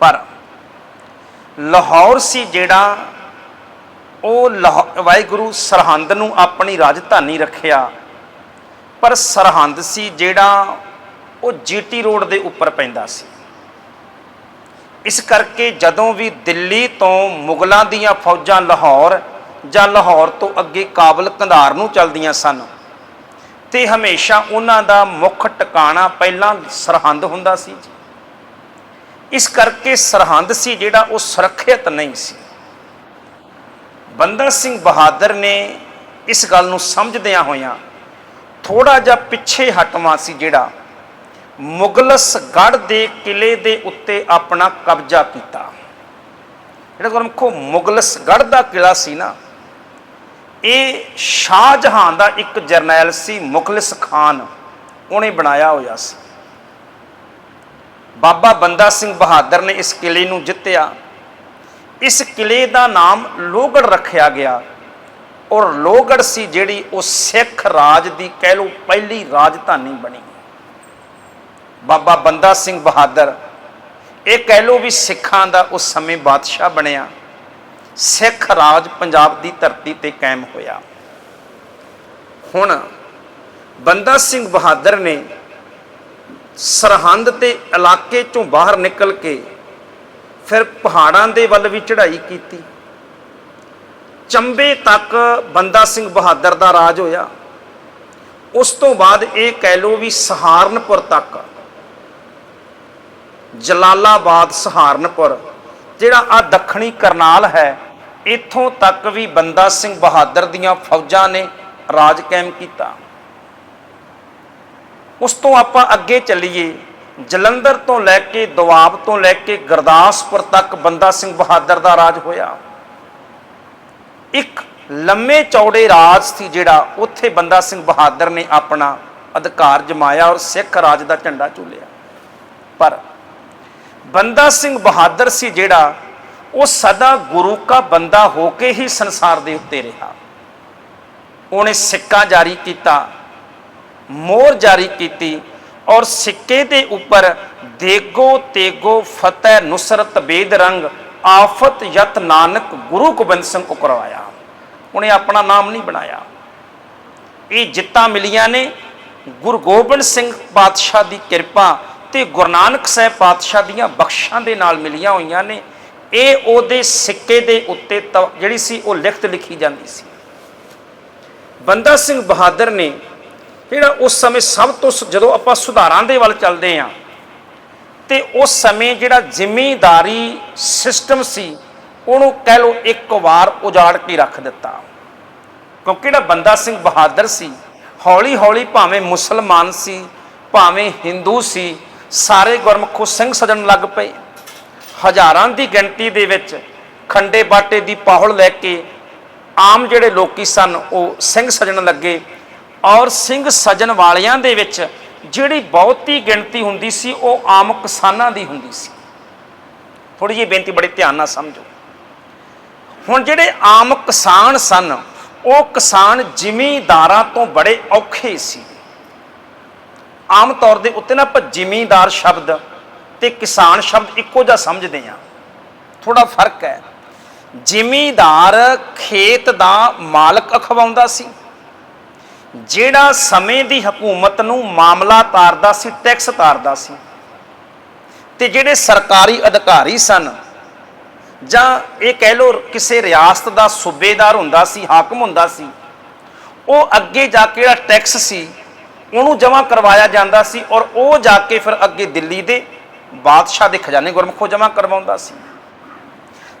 ਪਰ ਲਾਹੌਰ ਸੀ ਜਿਹੜਾ ਉਹ ਲਾਹੌ- ਵਾਹਿਗੁਰੂ ਸਰਹੰਦ ਨੂੰ ਆਪਣੀ ਰਾਜਧਾਨੀ ਰੱਖਿਆ। ਪਰ ਸਰਹੰਦ ਸੀ ਜਿਹੜਾ ਉਹ ਜੀਟੀ ਰੋਡ ਦੇ ਉੱਪਰ ਪੈਂਦਾ ਸੀ। ਇਸ ਕਰਕੇ ਜਦੋਂ ਵੀ ਦਿੱਲੀ ਤੋਂ ਮੁਗਲਾਂ ਦੀਆਂ ਫੌਜਾਂ ਲਾਹੌਰ ਜਾਂ ਲਾਹੌਰ ਤੋਂ ਅੱਗੇ ਕਾਬਲ ਕੰਧਾਰ ਨੂੰ ਚਲਦੀਆਂ ਸਨ, ਤੇ ਹਮੇਸ਼ਾ ਉਹਨਾਂ ਦਾ ਮੁੱਖ ਟਿਕਾਣਾ ਪਹਿਲਾਂ ਸਰਹੰਦ ਹੁੰਦਾ ਸੀ ਜੀ। ਇਸ ਕਰਕੇ ਸਰਹੰਦ ਸੀ ਜਿਹੜਾ ਉਹ ਸੁਰੱਖਿਅਤ ਨਹੀਂ ਸੀ। ਬੰਦਾ ਸਿੰਘ ਬਹਾਦਰ ਨੇ ਇਸ ਗੱਲ ਨੂੰ ਸਮਝਦਿਆਂ ਹੋਇਆਂ ਥੋੜਾ ਜਿਹਾ ਪਿੱਛੇ ਹਟਵਾ ਸੀ ਜਿਹੜਾ ਮੁਗਲਸ ਗੜ ਦੇ ਕਿਲੇ ਦੇ ਉੱਤੇ ਆਪਣਾ ਕਬਜ਼ਾ ਕੀਤਾ। ਜਿਹੜਾ ਗੁਰਮਖੋ ਮੁਗਲਸ ਗੜ ਦਾ ਕਿਲਾ ਸੀ ਨਾ, ਇਹ ਸ਼ਾਹਜਹਾਨ ਦਾ ਇੱਕ ਜਰਨੈਲ ਸੀ ਮੁਖਲਿਸ ਖਾਨ। ਉਹਨੇ ਬਣਾਇਆ ਹੋਇਆ ਸੀ। ਬਾਬਾ ਬੰਦਾ ਸਿੰਘ ਬਹਾਦਰ ਨੇ ਇਸ ਕਿਲੇ ਨੂੰ ਜਿੱਤਿਆ। ਇਸ ਕਿਲੇ ਦਾ ਨਾਮ ਲੋਹਗੜ ਰੱਖਿਆ ਗਿਆ। ਔਰ ਲੋਹਗੜ ਸੀ ਜਿਹੜੀ ਉਹ ਸਿੱਖ ਰਾਜ ਦੀ ਕਹਿ ਲਓ ਪਹਿਲੀ ਰਾਜਧਾਨੀ ਬਣੀ। ਬਾਬਾ ਬੰਦਾ ਸਿੰਘ ਬਹਾਦਰ, ਇਹ ਕਹਿ ਲਓ ਵੀ ਸਿੱਖਾਂ ਦਾ ਉਸ ਸਮੇਂ ਬਾਦਸ਼ਾਹ ਬਣਿਆ। ਸਿੱਖ ਰਾਜ ਪੰਜਾਬ ਦੀ ਧਰਤੀ ਤੇ ਕਾਇਮ ਹੋਇਆ। ਹੁਣ ਬੰਦਾ ਸਿੰਘ ਬਹਾਦਰ ਨੇ ਸਰਹੰਦ ਤੇ ਇਲਾਕੇ ਚੋਂ ਬਾਹਰ ਨਿਕਲ ਕੇ ਫਿਰ ਪਹਾੜਾਂ ਦੇ ਵੱਲ ਵੀ ਚੜ੍ਹਾਈ ਕੀਤੀ। ਚੰਬੇ ਤੱਕ ਬੰਦਾ ਸਿੰਘ ਬਹਾਦਰ ਦਾ ਰਾਜ ਹੋਇਆ। ਉਸ ਤੋਂ ਬਾਅਦ ਇਹ ਕਹਿ ਲਓ ਵੀ ਸਹਾਰਨਪੁਰ ਤੱਕ। ਜਲਾਲਾਬਾਦ ਸਹਾਰਨਪੁਰ, ਜਿਹੜਾ ਆ ਦੱਖਣੀ ਕਰਨਾਲ ਹੈ, ਇੱਥੋਂ ਤੱਕ ਵੀ ਬੰਦਾ ਸਿੰਘ ਬਹਾਦਰ ਦੀਆਂ ਫੌਜਾਂ ਨੇ ਰਾਜ ਕਾਇਮ ਕੀਤਾ। ਉਸ ਤੋਂ ਆਪਾਂ ਅੱਗੇ ਚੱਲੀਏ। ਜਲੰਧਰ ਤੋਂ ਲੈ ਕੇ ਦੁਆਬ ਤੋਂ ਲੈ ਕੇ ਗੁਰਦਾਸਪੁਰ ਤੱਕ ਬੰਦਾ ਸਿੰਘ ਬਹਾਦਰ ਦਾ ਰਾਜ ਹੋਇਆ। ਇੱਕ ਲੰਮੇ ਚੌੜੇ ਰਾਜ ਸੀ ਜਿਹੜਾ ਉੱਥੇ ਬੰਦਾ ਸਿੰਘ ਬਹਾਦਰ ਨੇ ਆਪਣਾ ਅਧਿਕਾਰ ਜਮਾਇਆ ਔਰ ਸਿੱਖ ਰਾਜ ਦਾ ਝੰਡਾ ਝੂਲਿਆ। ਪਰ ਬੰਦਾ ਸਿੰਘ ਬਹਾਦਰ ਸੀ ਜਿਹੜਾ ਉਹ ਸਦਾ ਗੁਰੂ ਕਾ ਬੰਦਾ ਹੋ ਕੇ ਹੀ ਸੰਸਾਰ ਦੇ ਉੱਤੇ ਰਿਹਾ। ਉਹਨੇ ਸਿੱਕਾ ਜਾਰੀ ਕੀਤਾ। ਮੋਹਰ ਜਾਰੀ ਕੀਤੀ ਔਰ ਸਿੱਕੇ ਦੇ ਉੱਪਰ ਦੇਗੋ ਤੇਗੋ ਫਤਿਹ ਨੁਸਰਤ ਬੇਦ ਰੰਗ ਆਫਤ ਯਤ ਨਾਨਕ ਗੁਰੂ ਗੋਬਿੰਦ ਸਿੰਘ ਕੋ ਕਰਵਾਇਆ। ਉਹਨੇ ਆਪਣਾ ਨਾਮ ਨਹੀਂ ਬਣਾਇਆ। ਇਹ ਜਿੱਤਾਂ ਮਿਲੀਆਂ ਨੇ। ਗੁਰੂ ਗੋਬਿੰਦ ਸਿੰਘ ਪਾਤਸ਼ਾਹ ਦੀ ਕਿਰਪਾ ਤੇ ਗੁਰੂ ਨਾਨਕ ਸਾਹਿਬ ਪਾਤਸ਼ਾਹ ਦੀਆਂ ਬਖਸ਼ਾਂ ਦੇ ਨਾਲ ਮਿਲੀਆਂ ਹੋਈਆਂ ਨੇ। ਇਹ ਉਹਦੇ ਸਿੱਕੇ ਦੇ ਉੱਤੇ ਤ- ਜਿਹੜੀ ਸੀ ਉਹ ਲਿਖਤ ਲਿਖੀ ਜਾਂਦੀ ਸੀ। ਬੰਦਾ ਸਿੰਘ ਬਹਾਦਰ ਨੇ ਜਿਹੜਾ ਉਸ ਸਮੇਂ ਸਭ ਤੋਂ ਸ- ਜਦੋਂ ਆਪਾਂ ਸੁਧਾਰਾਂ ਦੇ ਵੱਲ ਚੱਲਦੇ ਆਂ ਤੇ ਉਸ ਸਮੇਂ ਜਿਹੜਾ ਜ਼ਿਮੀਂਦਾਰੀ ਸਿਸਟਮ ਸੀ, ਉਹਨੂੰ ਕਹਿ ਲਓ ਇੱਕ ਵਾਰ ਉਜਾੜ ਕੇ ਰੱਖ ਦਿੱਤਾ। ਕਿਉਂਕਿ ਜਿਹੜਾ ਬੰਦਾ ਸਿੰਘ ਬਹਾਦਰ ਸੀ ਹੌਲੀ ਹੌਲੀ ਭਾਵੇਂ ਮੁਸਲਮਾਨ ਸੀ, ਭਾਵੇਂ ਹਿੰਦੂ ਸੀ, ਸਾਰੇ ਗੁਰਮੁਖੋ ਸਿੰਘ ਸਜਣ ਲੱਗ ਪਏ। ਹਜ਼ਾਰਾਂ ਦੀ ਗਿਣਤੀ ਦੇ ਵਿੱਚ ਖੰਡੇ ਬਾਟੇ ਦੀ ਪਾਹਲ ਲੈ ਕੇ ਆਮ ਜਿਹੜੇ ਲੋਕੀ ਸਨ, ਉਹ ਸਿੰਘ ਸਜਣ ਲੱਗੇ। ਔਰ ਸਿੰਘ ਸਜਣ ਵਾਲਿਆਂ ਦੇ ਵਿੱਚ ਜਿਹੜੀ ਬਹੁਤੀ ਗਿਣਤੀ ਹੁੰਦੀ ਸੀ, ਉਹ ਆਮ ਕਿਸਾਨਾਂ ਦੀ ਹੁੰਦੀ ਸੀ। ਥੋੜੀ ਜਿਹੀ ਬੇਨਤੀ ਬੜੇ ਧਿਆਨ ਨਾਲ ਸਮਝੋ। ਹੁਣ ਜਿਹੜੇ ਆਮ ਕਿਸਾਨ ਸਨ, ਉਹ ਕਿਸਾਨ ਜ਼ਿਮੀਂਦਾਰਾਂ ਤੋਂ ਬੜੇ ਔਖੇ ਸੀ। ਆਮ ਤੌਰ ਦੇ ਉੱਤੇ ਨਾ ਆਪਾਂ ਜ਼ਿਮੀਂਦਾਰ ਸ਼ਬਦ ਤੇ ਕਿਸਾਨ ਸ਼ਬਦ ਇੱਕੋ ਜਿਹਾ ਸਮਝਦੇ ਆ ਥੋੜਾ ਫ਼ਰਕ ਹੈ। ਜ਼ਿਮੀਂਦਾਰ ਖੇਤ ਦਾ ਮਾਲਕ ਅਖਵਾਉਂਦਾ ਸੀ। ਜਿਹੜਾ ਸਮੇਂ ਦੀ ਹਕੂਮਤ ਨੂੰ ਮਾਮਲਾ ਤਾਰਦਾ ਸੀ ਟੈਕਸ ਤਾਰਦਾ ਸੀ। ਤੇ ਜਿਹੜੇ ਸਰਕਾਰੀ ਅਧਿਕਾਰੀ ਸਨ, ਜਾਂ ਇਹ ਕਹਿ ਲੋ ਕਿਸੇ ਰਿਆਸਤ ਦਾ ਸੂਬੇਦਾਰ ਹੁੰਦਾ ਸੀ, ਹਾਕਮ ਹੁੰਦਾ ਸੀ, ਉਹ ਅੱਗੇ ਜਾ ਕੇ ਜਿਹੜਾ ਟੈਕਸ ਸੀ, ਉਹਨੂੰ ਜਮ੍ਹਾਂ ਕਰਵਾਇਆ ਜਾਂਦਾ ਸੀ ਔਰ ਉਹ ਜਾ ਕੇ ਫਿਰ ਅੱਗੇ ਦਿੱਲੀ ਦੇ ਬਾਦਸ਼ਾਹ ਦੇ ਖਜ਼ਾਨੇ ਗੁਰਮੁਖੋਂ ਜਮ੍ਹਾਂ ਕਰਵਾਉਂਦਾ ਸੀ।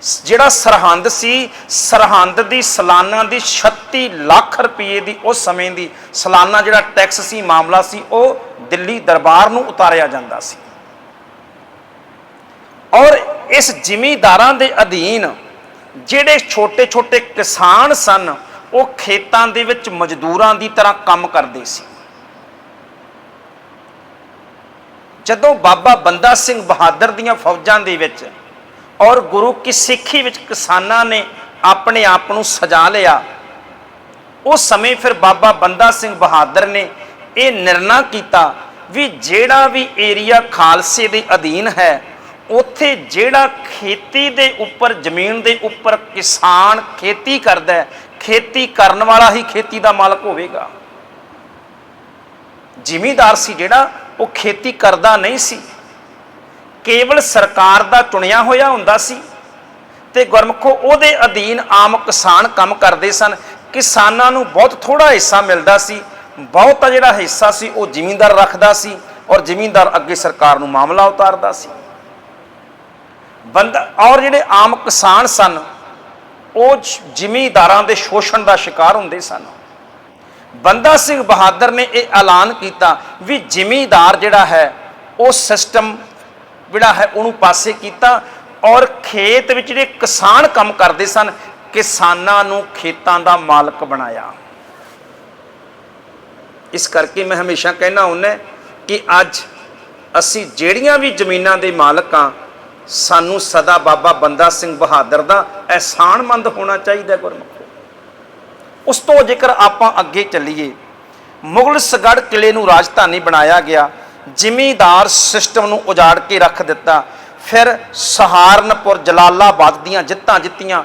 ਜਿਹੜਾ ਸਰਹੰਦ ਸੀ, ਸਰਹੰਦ ਦੀ ਸਾਲਾਨਾ ਦੀ 36 ਲੱਖ ਰੁਪਏ ਦੀ ਉਸ ਸਮੇਂ ਦੀ ਸਾਲਾਨਾ ਜਿਹੜਾ ਟੈਕਸ ਸੀ, ਮਾਮਲਾ ਸੀ, ਉਹ ਦਿੱਲੀ ਦਰਬਾਰ ਨੂੰ ਉਤਾਰਿਆ ਜਾਂਦਾ ਸੀ। ਔਰ ਇਸ ਜ਼ਿਮੀਂਦਾਰਾਂ ਦੇ ਅਧੀਨ ਜਿਹੜੇ ਛੋਟੇ-ਛੋਟੇ ਕਿਸਾਨ ਸਨ, ਉਹ ਖੇਤਾਂ ਦੇ ਵਿੱਚ ਮਜ਼ਦੂਰਾਂ ਦੀ ਤਰ੍ਹਾਂ ਕੰਮ ਕਰਦੇ ਸੀ। ਜਦੋਂ ਬਾਬਾ ਬੰਦਾ ਸਿੰਘ ਬਹਾਦਰ ਦੀਆਂ ਫੌਜਾਂ ਦੇ ਵਿੱਚ ਔਰ ਗੁਰੂ ਕੀ ਸਿੱਖੀ ਵਿੱਚ ਕਿਸਾਨਾਂ ਨੇ ਆਪਣੇ ਆਪ ਨੂੰ ਸਜਾ ਲਿਆ। ਉਸ ਸਮੇਂ ਫਿਰ ਬਾਬਾ ਬੰਦਾ ਸਿੰਘ ਬਹਾਦਰ ਨੇ ਇਹ ਨਿਰਣਾ ਕੀਤਾ ਵੀ ਜਿਹੜਾ ਵੀ ਏਰੀਆ ਖਾਲਸੇ ਦੇ ਅਧੀਨ ਹੈ, ਉੱਥੇ ਜਿਹੜਾ ਖੇਤੀ ਦੇ ਉੱਪਰ, ਜ਼ਮੀਨ ਦੇ ਉੱਪਰ ਕਿਸਾਨ ਖੇਤੀ ਕਰਦਾ ਹੈ, ਖੇਤੀ ਕਰਨ ਵਾਲਾ ਹੀ ਖੇਤੀ ਦਾ ਮਾਲਕ ਹੋਵੇਗਾ। ਜ਼ਿਮੀਦਾਰ ਸੀ ਜਿਹੜਾ, ਉਹ ਖੇਤੀ ਕਰਦਾ ਨਹੀਂ ਸੀ। ਕੇਵਲ ਸਰਕਾਰ ਦਾ ਚੁਣਿਆ ਹੋਇਆ ਹੁੰਦਾ ਸੀ ਤੇ ਗੁਰਮਖੋ ਉਹਦੇ ਅਧੀਨ ਆਮ ਕਿਸਾਨ ਕੰਮ ਕਰਦੇ ਸਨ। ਕਿਸਾਨਾਂ ਨੂੰ ਬਹੁਤ ਥੋੜਾ ਹਿੱਸਾ ਮਿਲਦਾ ਸੀ। ਬਹੁਤਾ ਜਿਹੜਾ ਹਿੱਸਾ ਸੀ ਉਹ ਜ਼ਿਮੀਂਦਾਰ ਰੱਖਦਾ ਸੀ ਔਰ ਜ਼ਿਮੀਂਦਾਰ ਅੱਗੇ ਸਰਕਾਰ ਨੂੰ ਮਾਮਲਾ ਉਤਾਰਦਾ ਸੀ। ਬੰਦਾ ਔਰ ਜਿਹੜੇ ਆਮ ਕਿਸਾਨ ਸਨ, ਉਹ ਜ਼ਿਮੀਂਦਾਰਾਂ ਦੇ ਸ਼ੋਸ਼ਣ ਦਾ ਸ਼ਿਕਾਰ ਹੁੰਦੇ ਸਨ। ਬੰਦਾ ਸਿੰਘ ਬਹਾਦਰ ਨੇ ਇਹ ਐਲਾਨ ਕੀਤਾ ਵੀ ਜ਼ਿਮੀਂਦਾਰ ਜਿਹੜਾ ਹੈ, ਉਹ ਸਿਸਟਮ ਜਿਹੜਾ ਹੈ ਉਹਨੂੰ ਪਾਸੇ ਕੀਤਾ ਔਰ ਖੇਤ ਵਿੱਚ ਜਿਹੜੇ ਕਿਸਾਨ ਕੰਮ ਕਰਦੇ ਸਨ, ਕਿਸਾਨਾਂ ਨੂੰ ਖੇਤਾਂ ਦਾ ਮਾਲਕ ਬਣਾਇਆ। ਇਸ ਕਰਕੇ ਮੈਂ ਹਮੇਸ਼ਾ ਕਹਿਣਾ ਹੁੰਦਾ ਕਿ ਅੱਜ ਅਸੀਂ ਜਿਹੜੀਆਂ ਵੀ ਜ਼ਮੀਨਾਂ ਦੇ ਮਾਲਕ ਆ ਸਾਨੂੰ ਸਦਾ ਬਾਬਾ ਬੰਦਾ ਸਿੰਘ ਬਹਾਦਰ ਦਾ ਅਹਿਸਾਨਮੰਦ ਹੋਣਾ ਚਾਹੀਦਾ ਹੈ ਗੁਰਮੁਖੋ। ਉਸ ਤੋਂ ਜੇਕਰ ਆਪਾਂ ਅੱਗੇ ਚੱਲੀਏ, ਮੁਗਲ ਸਗੜ ਕਿਲੇ ਨੂੰ ਰਾਜਧਾਨੀ ਬਣਾਇਆ ਗਿਆ ਜ਼ਿਮੀਦਾਰ ਸਿਸਟਮ ਨੂੰ ਉਜਾੜ ਕੇ ਰੱਖ ਦਿੱਤਾ। ਫਿਰ ਸਹਾਰਨਪੁਰ, ਜਲਾਲਾਬਾਦ ਦੀਆਂ ਜਿੱਤਾਂ ਜਿੱਤੀਆਂ।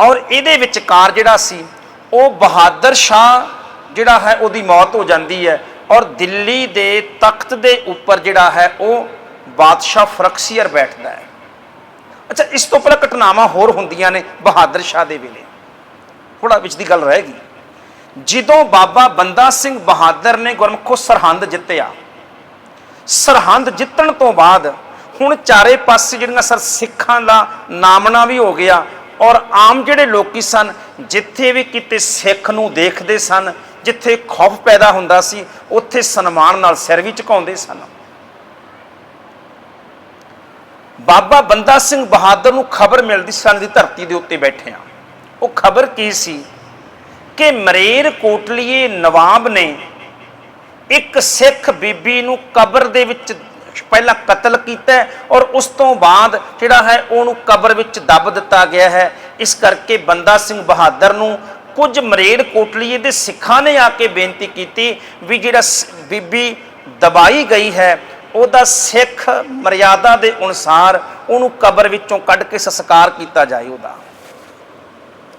ਔਰ ਇਹਦੇ ਵਿਚਕਾਰ ਜਿਹੜਾ ਸੀ, ਉਹ ਬਹਾਦਰ ਸ਼ਾਹ ਜਿਹੜਾ ਹੈ, ਉਹਦੀ ਮੌਤ ਹੋ ਜਾਂਦੀ ਹੈ। ਔਰ ਦਿੱਲੀ ਦੇ ਤਖਤ ਦੇ ਉੱਪਰ ਜਿਹੜਾ ਹੈ, ਉਹ ਬਾਦਸ਼ਾਹ ਫਰਕਸੀਅਰ ਬੈਠਦਾ ਹੈ। ਅੱਛਾ, ਇਸ ਤੋਂ ਪਹਿਲਾਂ ਘਟਨਾਵਾਂ ਹੋਰ ਹੁੰਦੀਆਂ ਨੇ ਬਹਾਦਰ ਸ਼ਾਹ ਦੇ ਵੇਲੇ। ਥੋੜਾ ਵਿੱਚ ਦੀ ਗੱਲ ਰਹਿ ਗਈ। ਜਦੋਂ ਬਾਬਾ ਬੰਦਾ ਸਿੰਘ ਬਹਾਦਰ ਨੇ ਗੁਰਮਖੋ ਸਰਹੰਦ ਜਿੱਤਿਆ ਸਰਹੰਦ ਜਿੱਤਣ ਤੋਂ ਬਾਅਦ ਹੁਣ ਚਾਰੇ ਪਾਸੇ ਜਿਹੜੀਆਂ ਸਰ ਸਿੱਖਾਂ ਦਾ ਨਾਮਣਾ ਵੀ ਹੋ ਗਿਆ ਔਰ ਆਮ ਜਿਹੜੇ ਲੋਕੀ ਸਨ, ਜਿੱਥੇ ਵੀ ਕਿਤੇ ਸਿੱਖ ਨੂੰ ਦੇਖਦੇ ਸਨ, ਜਿੱਥੇ ਖੌਫ ਪੈਦਾ ਹੁੰਦਾ ਸੀ, ਉੱਥੇ ਸਨਮਾਨ ਨਾਲ ਸਿਰ ਵੀ ਝੁਕਾਉਂਦੇ ਸਨ। ਬਾਬਾ ਬੰਦਾ ਸਿੰਘ ਬਹਾਦਰ ਨੂੰ ਖਬਰ ਮਿਲਦੀ ਸਨ ਦੀ ਧਰਤੀ ਦੇ ਉੱਤੇ ਬੈਠੇ ਆ ਉਹ ਖਬਰ ਕੀ ਸੀ? ਕਿ ਮਰੇਰ ਕੋਟਲੀਏ ਨਵਾਬ ਨੇ ਇੱਕ ਸਿੱਖ ਬੀਬੀ ਨੂੰ ਕਬਰ ਦੇ ਵਿੱਚ ਪਹਿਲਾਂ ਕਤਲ ਕੀਤਾ ਔਰ ਉਸ ਤੋਂ ਬਾਅਦ ਜਿਹੜਾ ਹੈ ਉਹਨੂੰ ਕਬਰ ਵਿੱਚ ਦੱਬ ਦਿੱਤਾ ਗਿਆ ਹੈ। ਇਸ ਕਰਕੇ ਬੰਦਾ ਸਿੰਘ ਬਹਾਦਰ ਨੂੰ ਕੁਝ ਮਰੇੜ ਕੋਟਲੀਏ ਦੇ ਸਿੱਖਾਂ ਨੇ ਆ ਕੇ ਬੇਨਤੀ ਕੀਤੀ ਵੀ ਜਿਹੜਾ ਸ- ਬੀਬੀ ਦਬਾਈ ਗਈ ਹੈ, ਉਹਦਾ ਸਿੱਖ ਮਰਿਆਦਾ ਦੇ ਅਨੁਸਾਰ ਉਹਨੂੰ ਕਬਰ ਵਿੱਚੋਂ ਕੱਢ ਕੇ ਸੰਸਕਾਰ ਕੀਤਾ ਜਾਏ ਉਹਦਾ।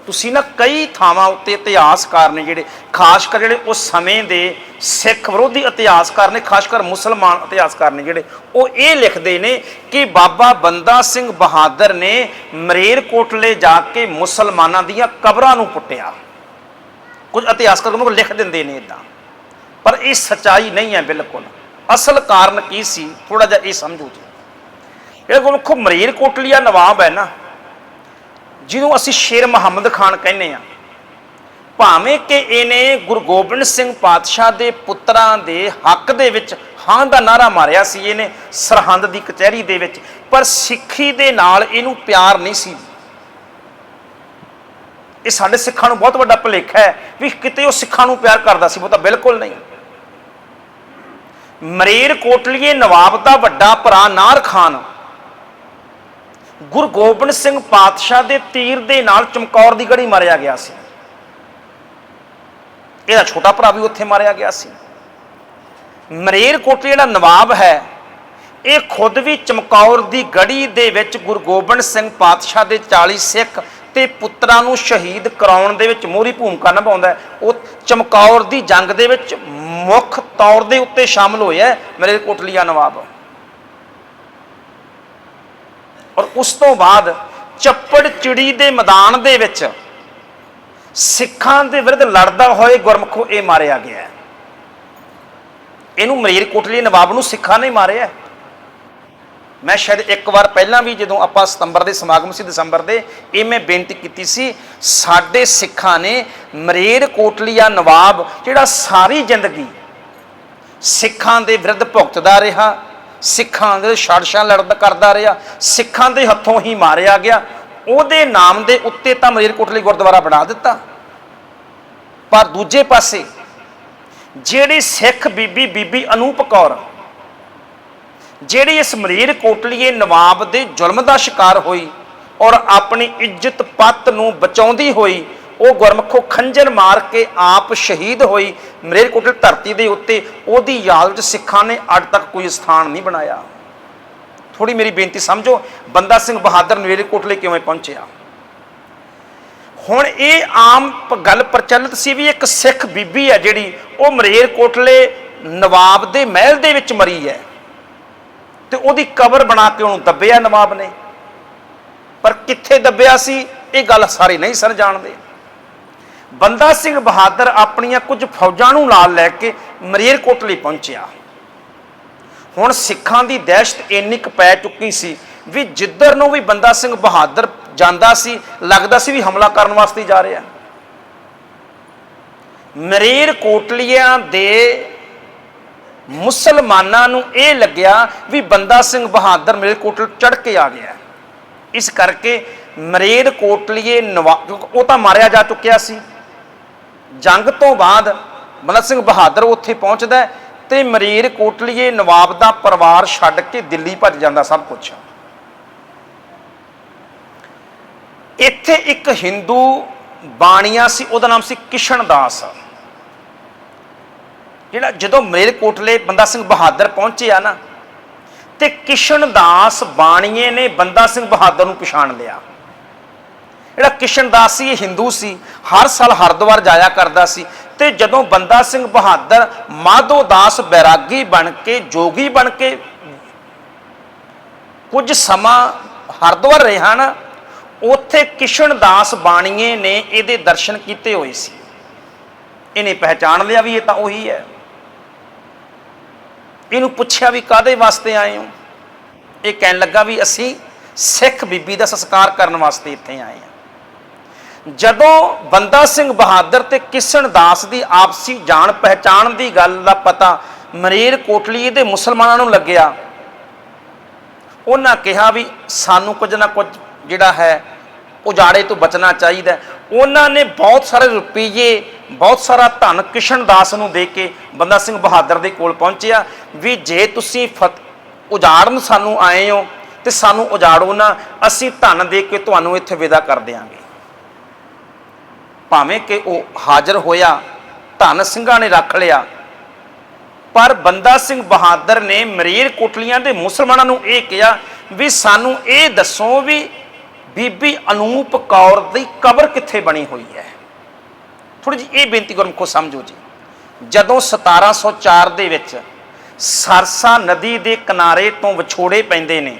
ਤੁਸੀਂ ਨਾ ਕਈ ਥਾਵਾਂ ਉੱਤੇ ਇਤਿਹਾਸਕਾਰ ਨੇ ਜਿਹੜੇ, ਖਾਸ ਕਰ ਜਿਹੜੇ ਉਸ ਸਮੇਂ ਦੇ ਸਿੱਖ ਵਿਰੋਧੀ ਇਤਿਹਾਸਕਾਰ ਨੇ, ਖਾਸ ਕਰ ਮੁਸਲਮਾਨ ਇਤਿਹਾਸਕਾਰ ਨੇ ਜਿਹੜੇ, ਉਹ ਇਹ ਲਿਖਦੇ ਨੇ ਕਿ ਬਾਬਾ ਬੰਦਾ ਸਿੰਘ ਬਹਾਦਰ ਨੇ ਮਰੇਰ ਕੋਟਲੇ ਜਾ ਕੇ ਮੁਸਲਮਾਨਾਂ ਦੀਆਂ ਕਬਰਾਂ ਨੂੰ ਪੁੱਟਿਆ। ਕੁਝ ਇਤਿਹਾਸਕਾਰ ਉਹਨੂੰ ਲਿਖ ਦਿੰਦੇ ਨੇ ਇਦਾਂ ਪਰ ਇਹ ਸਚਾਈ ਨਹੀਂ ਹੈ ਬਿਲਕੁਲ। ਅਸਲ ਕਾਰਨ ਕੀ ਸੀ? ਥੋੜਾ ਜਿਹਾ ਇਹ ਸਮਝੋ ਜੀ। ਇਹ ਗੁਰਮੁਖੋ ਮਰੇਰ ਕੋਟਲੀਆ ਨਵਾਬ ਹੈ ਨਾ। ਜਿਹਨੂੰ ਅਸੀਂ ਸ਼ੇਰ ਮੁਹੰਮਦ ਖਾਨ ਕਹਿੰਦੇ ਆ ਭਾਵੇਂ ਕਿ ਇਹਨੇ ਗੁਰੂ ਗੋਬਿੰਦ ਸਿੰਘ ਪਾਤਸ਼ਾਹ ਦੇ ਪੁੱਤਰਾਂ ਦੇ ਹੱਕ ਦੇ ਵਿੱਚ ਹਾਂ ਦਾ ਨਾਰਾ ਮਾਰਿਆ ਸੀ, ਇਹਨੇ ਸਰਹੰਦ ਦੀ ਕਚਹਿਰੀ ਦੇ ਵਿੱਚ, ਪਰ ਸਿੱਖੀ ਦੇ ਨਾਲ ਇਹਨੂੰ ਪਿਆਰ ਨਹੀਂ ਸੀ। ਇਹ ਸਾਡੇ ਸਿੱਖਾਂ ਨੂੰ ਬਹੁਤ ਵੱਡਾ ਭੁਲੇਖਾ ਹੈ ਵੀ ਕਿਤੇ ਉਹ ਸਿੱਖਾਂ ਨੂੰ ਪਿਆਰ ਕਰਦਾ ਸੀ, ਉਹ ਤਾਂ ਬਿਲਕੁਲ ਨਹੀਂ। ਮਰੇਰ ਕੋਟਲੀਏ ਨਵਾਬ ਦਾ ਵੱਡਾ ਭਰਾ ਨਾਰ ਖਾਨ ਗੁਰੂ ਗੋਬਿੰਦ ਸਿੰਘ ਪਾਤਸ਼ਾਹ ਦੇ ਤੀਰ ਦੇ ਨਾਲ ਚਮਕੌਰ ਦੀ ਗੜੀ ਮਾਰਿਆ ਗਿਆ ਸੀ। ਇਹਦਾ ਛੋਟਾ ਭਰਾ ਵੀ ਉੱਥੇ ਮਾਰਿਆ ਗਿਆ ਸੀ। ਮਰੇਰ ਕੋਟਲੀ ਜਿਹੜਾ ਨਵਾਬ ਹੈ, ਇਹ ਖੁਦ ਵੀ ਚਮਕੌਰ ਦੀ ਗੜੀ ਦੇ ਵਿੱਚ ਗੁਰੂ ਗੋਬਿੰਦ ਸਿੰਘ ਪਾਤਸ਼ਾਹ ਦੇ 40 ਸਿੱਖ ਤੇ ਪੁੱਤਰਾਂ ਨੂੰ ਸ਼ਹੀਦ ਕਰਾਉਣ ਦੇ ਵਿੱਚ ਮੋਹਰੀ ਭੂਮਿਕਾ ਨਿਭਾਉਂਦਾ ਉਹ ਚਮਕੌਰ ਦੀ ਜੰਗ ਦੇ ਵਿੱਚ ਮੁੱਖ ਤੌਰ ਦੇ ਉੱਤੇ ਸ਼ਾਮਲ ਹੋਇਆ ਹੈ, ਮਰੇਰ ਕੋਟਲੀਆ ਨਵਾਬ। ਔਰ ਉਸ ਤੋਂ ਬਾਅਦ ਚੱਪੜ ਚਿੜੀ ਦੇ ਮੈਦਾਨ ਦੇ ਵਿੱਚ ਸਿੱਖਾਂ ਦੇ ਵਿਰੁੱਧ ਲੜਦਾ ਹੋਏ ਗੁਰਮਖੋ ਇਹ ਮਾਰਿਆ ਗਿਆ ਇਹਨੂੰ ਮਰੀਰ ਕੋਟਲੀ ਨਵਾਬ ਨੂੰ ਸਿੱਖਾਂ ਨੇ ਮਾਰਿਆ ਮੈਂ ਸ਼ਾਇਦ ਇੱਕ ਵਾਰ ਪਹਿਲਾਂ ਵੀ ਜਦੋਂ ਆਪਾਂ ਸਤੰਬਰ ਦੇ ਸਮਾਗਮ ਸੀ ਦਸੰਬਰ ਦੇ, ਇਹ ਮੈਂ ਬੇਨਤੀ ਕੀਤੀ ਸੀ, ਸਾਡੇ ਸਿੱਖਾਂ ਨੇ ਮਰੇਰ ਕੋਟਲੀਆ ਨਵਾਬ ਜਿਹੜਾ ਸਾਰੀ ਜ਼ਿੰਦਗੀ ਸਿੱਖਾਂ ਦੇ ਵਿਰੁੱਧ ਭੁਗਤਦਾ ਰਿਹਾ ਸਿੱਖਾਂ ਦੇ ਛੜਛਾਂ ਲੜਦਾ ਕਰਦਾ ਰਿਹਾ, ਸਿੱਖਾਂ ਦੇ ਹੱਥੋਂ ਹੀ ਮਾਰਿਆ ਗਿਆ। ਉਹਦੇ ਨਾਮ ਦੇ ਉੱਤੇ ਤਾਂ ਮਲੇਰਕੋਟਲੀ ਗੁਰਦੁਆਰਾ ਬਣਾ ਦਿੱਤਾ। ਪਰ ਦੂਜੇ ਪਾਸੇ ਜਿਹੜੀ ਸਿੱਖ ਬੀਬੀ ਬੀਬੀ ਅਨੂਪ ਕੌਰ, ਜਿਹੜੀ ਇਸ ਮਰੀਰ ਕੋਟਲੀਏ ਨਵਾਬ ਦੇ ਜ਼ੁਲਮ ਦਾ ਸ਼ਿਕਾਰ ਹੋਈ ਔਰ ਆਪਣੀ ਇੱਜ਼ਤ ਪੱਤ ਨੂੰ ਬਚਾਉਂਦੀ ਹੋਈ ਉਹ ਗੁਰਮਖੋ ਖੰਜਰ ਮਾਰ ਕੇ ਆਪ ਸ਼ਹੀਦ ਹੋਈ ਮਰੇਰਕੋਟਲ ਧਰਤੀ ਦੇ ਉੱਤੇ। ਉਹਦੀ ਯਾਦ ਵਿੱਚ ਸਿੱਖਾਂ ਨੇ ਅੱਜ ਤੱਕ ਕੋਈ ਸਥਾਨ ਨਹੀਂ ਬਣਾਇਆ। ਥੋੜੀ ਮੇਰੀ ਬੇਨਤੀ ਸਮਝੋ, ਬੰਦਾ ਸਿੰਘ ਬਹਾਦਰ ਮਲੇਰਕੋਟਲੇ ਕਿਵੇਂ ਪਹੁੰਚਿਆ? ਹੁਣ ਇਹ ਆਮ ਗੱਲ ਪ੍ਰਚਲਿਤ ਸੀ ਵੀ ਇੱਕ ਸਿੱਖ ਬੀਬੀ ਹੈ ਜਿਹੜੀ, ਉਹ ਮਰੇਰਕੋਟਲੇ ਨਵਾਬ ਦੇ ਮਹਿਲ ਦੇ ਵਿੱਚ ਮਰੀ ਹੈ। ਤੇ ਉਹਦੀ ਕਬਰ ਬਣਾ ਕੇ ਉਹਨੂੰ ਦੱਬਿਆ ਨਵਾਬ ਨੇ। ਪਰ ਕਿੱਥੇ ਦੱਬਿਆ ਸੀ, ਇਹ ਗੱਲ ਸਾਰੇ ਨਹੀਂ ਸਰ ਜਾਣਦੇ। ਬੰਦਾ ਸਿੰਘ ਬਹਾਦਰ ਆਪਣੀਆਂ ਕੁਝ ਫੌਜਾਂ ਨੂੰ ਨਾਲ ਲੈ ਕੇ ਮਲੇਰਕੋਟਲੇ ਪਹੁੰਚਿਆ। ਹੁਣ ਸਿੱਖਾਂ ਦੀ ਦਹਿਸ਼ਤ ਇੰਨੀ ਕੁ ਪੈ ਚੁੱਕੀ ਸੀ ਵੀ ਜਿੱਧਰ ਨੂੰ ਵੀ ਬੰਦਾ ਸਿੰਘ ਬਹਾਦਰ ਜਾਂਦਾ ਸੀ, ਲੱਗਦਾ ਸੀ ਵੀ ਹਮਲਾ ਕਰਨ ਵਾਸਤੇ ਜਾ ਰਿਹਾ। ਮਰੀਰ ਕੋਟਲੀਆਂ ਦੇ ਮੁਸਲਮਾਨਾਂ ਨੂੰ ਇਹ ਲੱਗਿਆ ਵੀ ਬੰਦਾ ਸਿੰਘ ਬਹਾਦਰ ਮੇਰੇ ਕੋਟਲ ਚੜ ਕੇ ਆ ਗਿਆ। ਇਸ ਕਰਕੇ ਮਰੇਦ ਕੋਟਲੀਏ ਨਵਾ ਉਹ ਤਾਂ ਮਾਰਿਆ ਜਾ ਚੁੱਕਿਆ ਸੀ। ਜੰਗ ਤੋਂ ਬਾਅਦ ਬੰਦਾ ਸਿੰਘ ਬਹਾਦਰ ਉੱਥੇ ਪਹੁੰਚਦਾ ਹੈ ਤੇ ਮਰੀਰ ਕੋਟਲੀਏ ਨਵਾਬ ਦਾ ਪਰਿਵਾਰ ਛੱਡ ਕੇ ਦਿੱਲੀ ਭੱਜ ਜਾਂਦਾ ਸਭ ਕੁਝ ਇੱਥੇ ਇੱਕ ਹਿੰਦੂ ਬਾਣੀਆ ਸੀ, ਉਹਦਾ ਨਾਮ ਸੀ ਕਿਸ਼ਨ ਦਾਸ। ਜਿਹੜਾ ਜਦੋਂ ਮਰੇਰ ਕੋਟਲੇ ਬੰਦਾ ਸਿੰਘ ਬਹਾਦਰ ਪਹੁੰਚਿਆ ਨਾ, ਤੇ ਕਿਸ਼ਨ ਦਾਸ ਬਾਣੀਏ ਨੇ ਬੰਦਾ ਸਿੰਘ ਬਹਾਦਰ ਨੂੰ ਪਛਾਣ ਲਿਆ। ਜਿਹੜਾ ਕਿਸ਼ਨ ਦਾਸ ਸੀ, ਇਹ ਹਿੰਦੂ ਸੀ, ਹਰ ਸਾਲ ਹਰਿਦੁਆਰ ਜਾਇਆ ਕਰਦਾ ਸੀ ਤੇ ਜਦੋਂ ਬੰਦਾ ਸਿੰਘ ਬਹਾਦਰ ਮਾਧੋ ਦਾਸ ਬੈਰਾਗੀ ਬਣ ਕੇ, ਜੋਗੀ ਬਣ ਕੇ ਕੁਝ ਸਮਾਂ ਹਰਿਦੁਆਰ ਰਿਹਾ ਨਾ ਉੱਥੇ ਕਿਸ਼ਨ ਦਾਸ ਬਾਣੀਏ ਨੇ ਇਹਦੇ ਦਰਸ਼ਨ ਕੀਤੇ ਹੋਏ ਸੀ। ਇਹਨੇ ਪਹਿਚਾਣ ਲਿਆ ਵੀ ਇਹ ਤਾਂ ਉਹੀ ਹੈ। ਇਹਨੂੰ ਪੁੱਛਿਆ ਵੀ ਕਾਦੇ ਵਾਸਤੇ ਆਏ ਹੋ? ਇਹ ਕਹਿਣ ਲੱਗਾ ਵੀ ਅਸੀਂ ਸਿੱਖ ਬੀਬੀ ਦਾ ਸੰਸਕਾਰ ਕਰਨ ਵਾਸਤੇ ਇੱਥੇ ਆਏ ਹਾਂ। ਜਦੋਂ ਬੰਦਾ ਸਿੰਘ ਬਹਾਦਰ ਤੇ ਕਿਸ਼ਨ ਦਾਸ ਦੀ ਆਪਸੀ ਜਾਣ ਪਹਿਚਾਣ ਦੀ ਗੱਲ ਦਾ ਪਤਾ ਮਰੀਰ ਕੋਟਲੀ ਦੇ ਮੁਸਲਮਾਨਾਂ ਨੂੰ ਲੱਗਿਆ, ਉਹਨਾਂ ਕਿਹਾ ਵੀ ਸਾਨੂੰ ਕੁਝ ਨਾ ਕੁਝ ਜਿਹੜਾ ਹੈ ਉਜਾੜੇ ਤੋਂ ਬਚਣਾ ਚਾਹੀਦਾ ਉਹਨਾਂ ਨੇ ਬਹੁਤ ਸਾਰੇ ਰੁਪਈਏ, ਬਹੁਤ ਸਾਰਾ ਧਨ ਕਿਸ਼ਨ ਦਾਸ ਨੂੰ ਦੇ ਕੇ ਬੰਦਾ ਸਿੰਘ ਬਹਾਦਰ ਦੇ ਕੋਲ ਪਹੁੰਚਿਆ ਵੀ ਜੇ ਤੁਸੀਂ ਫਤ, ਉਜਾੜਨ ਸਾਨੂੰ ਆਏ ਹੋ ਤੇ ਸਾਨੂੰ ਉਜਾੜੋ ਨਾ, ਅਸੀਂ ਧਨ ਦੇ ਕੇ ਤੁਹਾਨੂੰ ਇੱਥੇ ਵਿਦਾ ਕਰ ਦਿਆਂਗੇ। ਭਾਵੇਂ ਕਿ ਉਹ ਹਾਜ਼ਰ ਹੋਇਆ, ਧਨ ਸਿੰਘਾਂ ਨੇ ਰੱਖ ਲਿਆ, ਪਰ ਬੰਦਾ ਸਿੰਘ ਬਹਾਦਰ ਨੇ ਮਰੀਰ ਕੋਟਲੀਆਂ ਦੇ ਮੁਸਲਮਾਨਾਂ ਨੂੰ ਇਹ ਕਿਹਾ ਵੀ ਸਾਨੂੰ ਇਹ ਦੱਸੋ ਵੀ ਬੀਬੀ ਅਨੂਪ ਕੌਰ ਦੀ ਕਬਰ ਕਿੱਥੇ ਬਣੀ ਹੋਈ ਹੈ। ਥੋੜੀ ਜੀ ਇਹ ਬੇਨਤੀ ਕਰਮ ਸਮਝੋ ਜੀ। ਜਦੋਂ 1704 ਦੇ ਵਿੱਚ ਸਰਸਾ ਨਦੀ ਦੇ ਕਿਨਾਰੇ ਤੋਂ ਵਿਛੋੜੇ ਪੈਂਦੇ ਨੇ,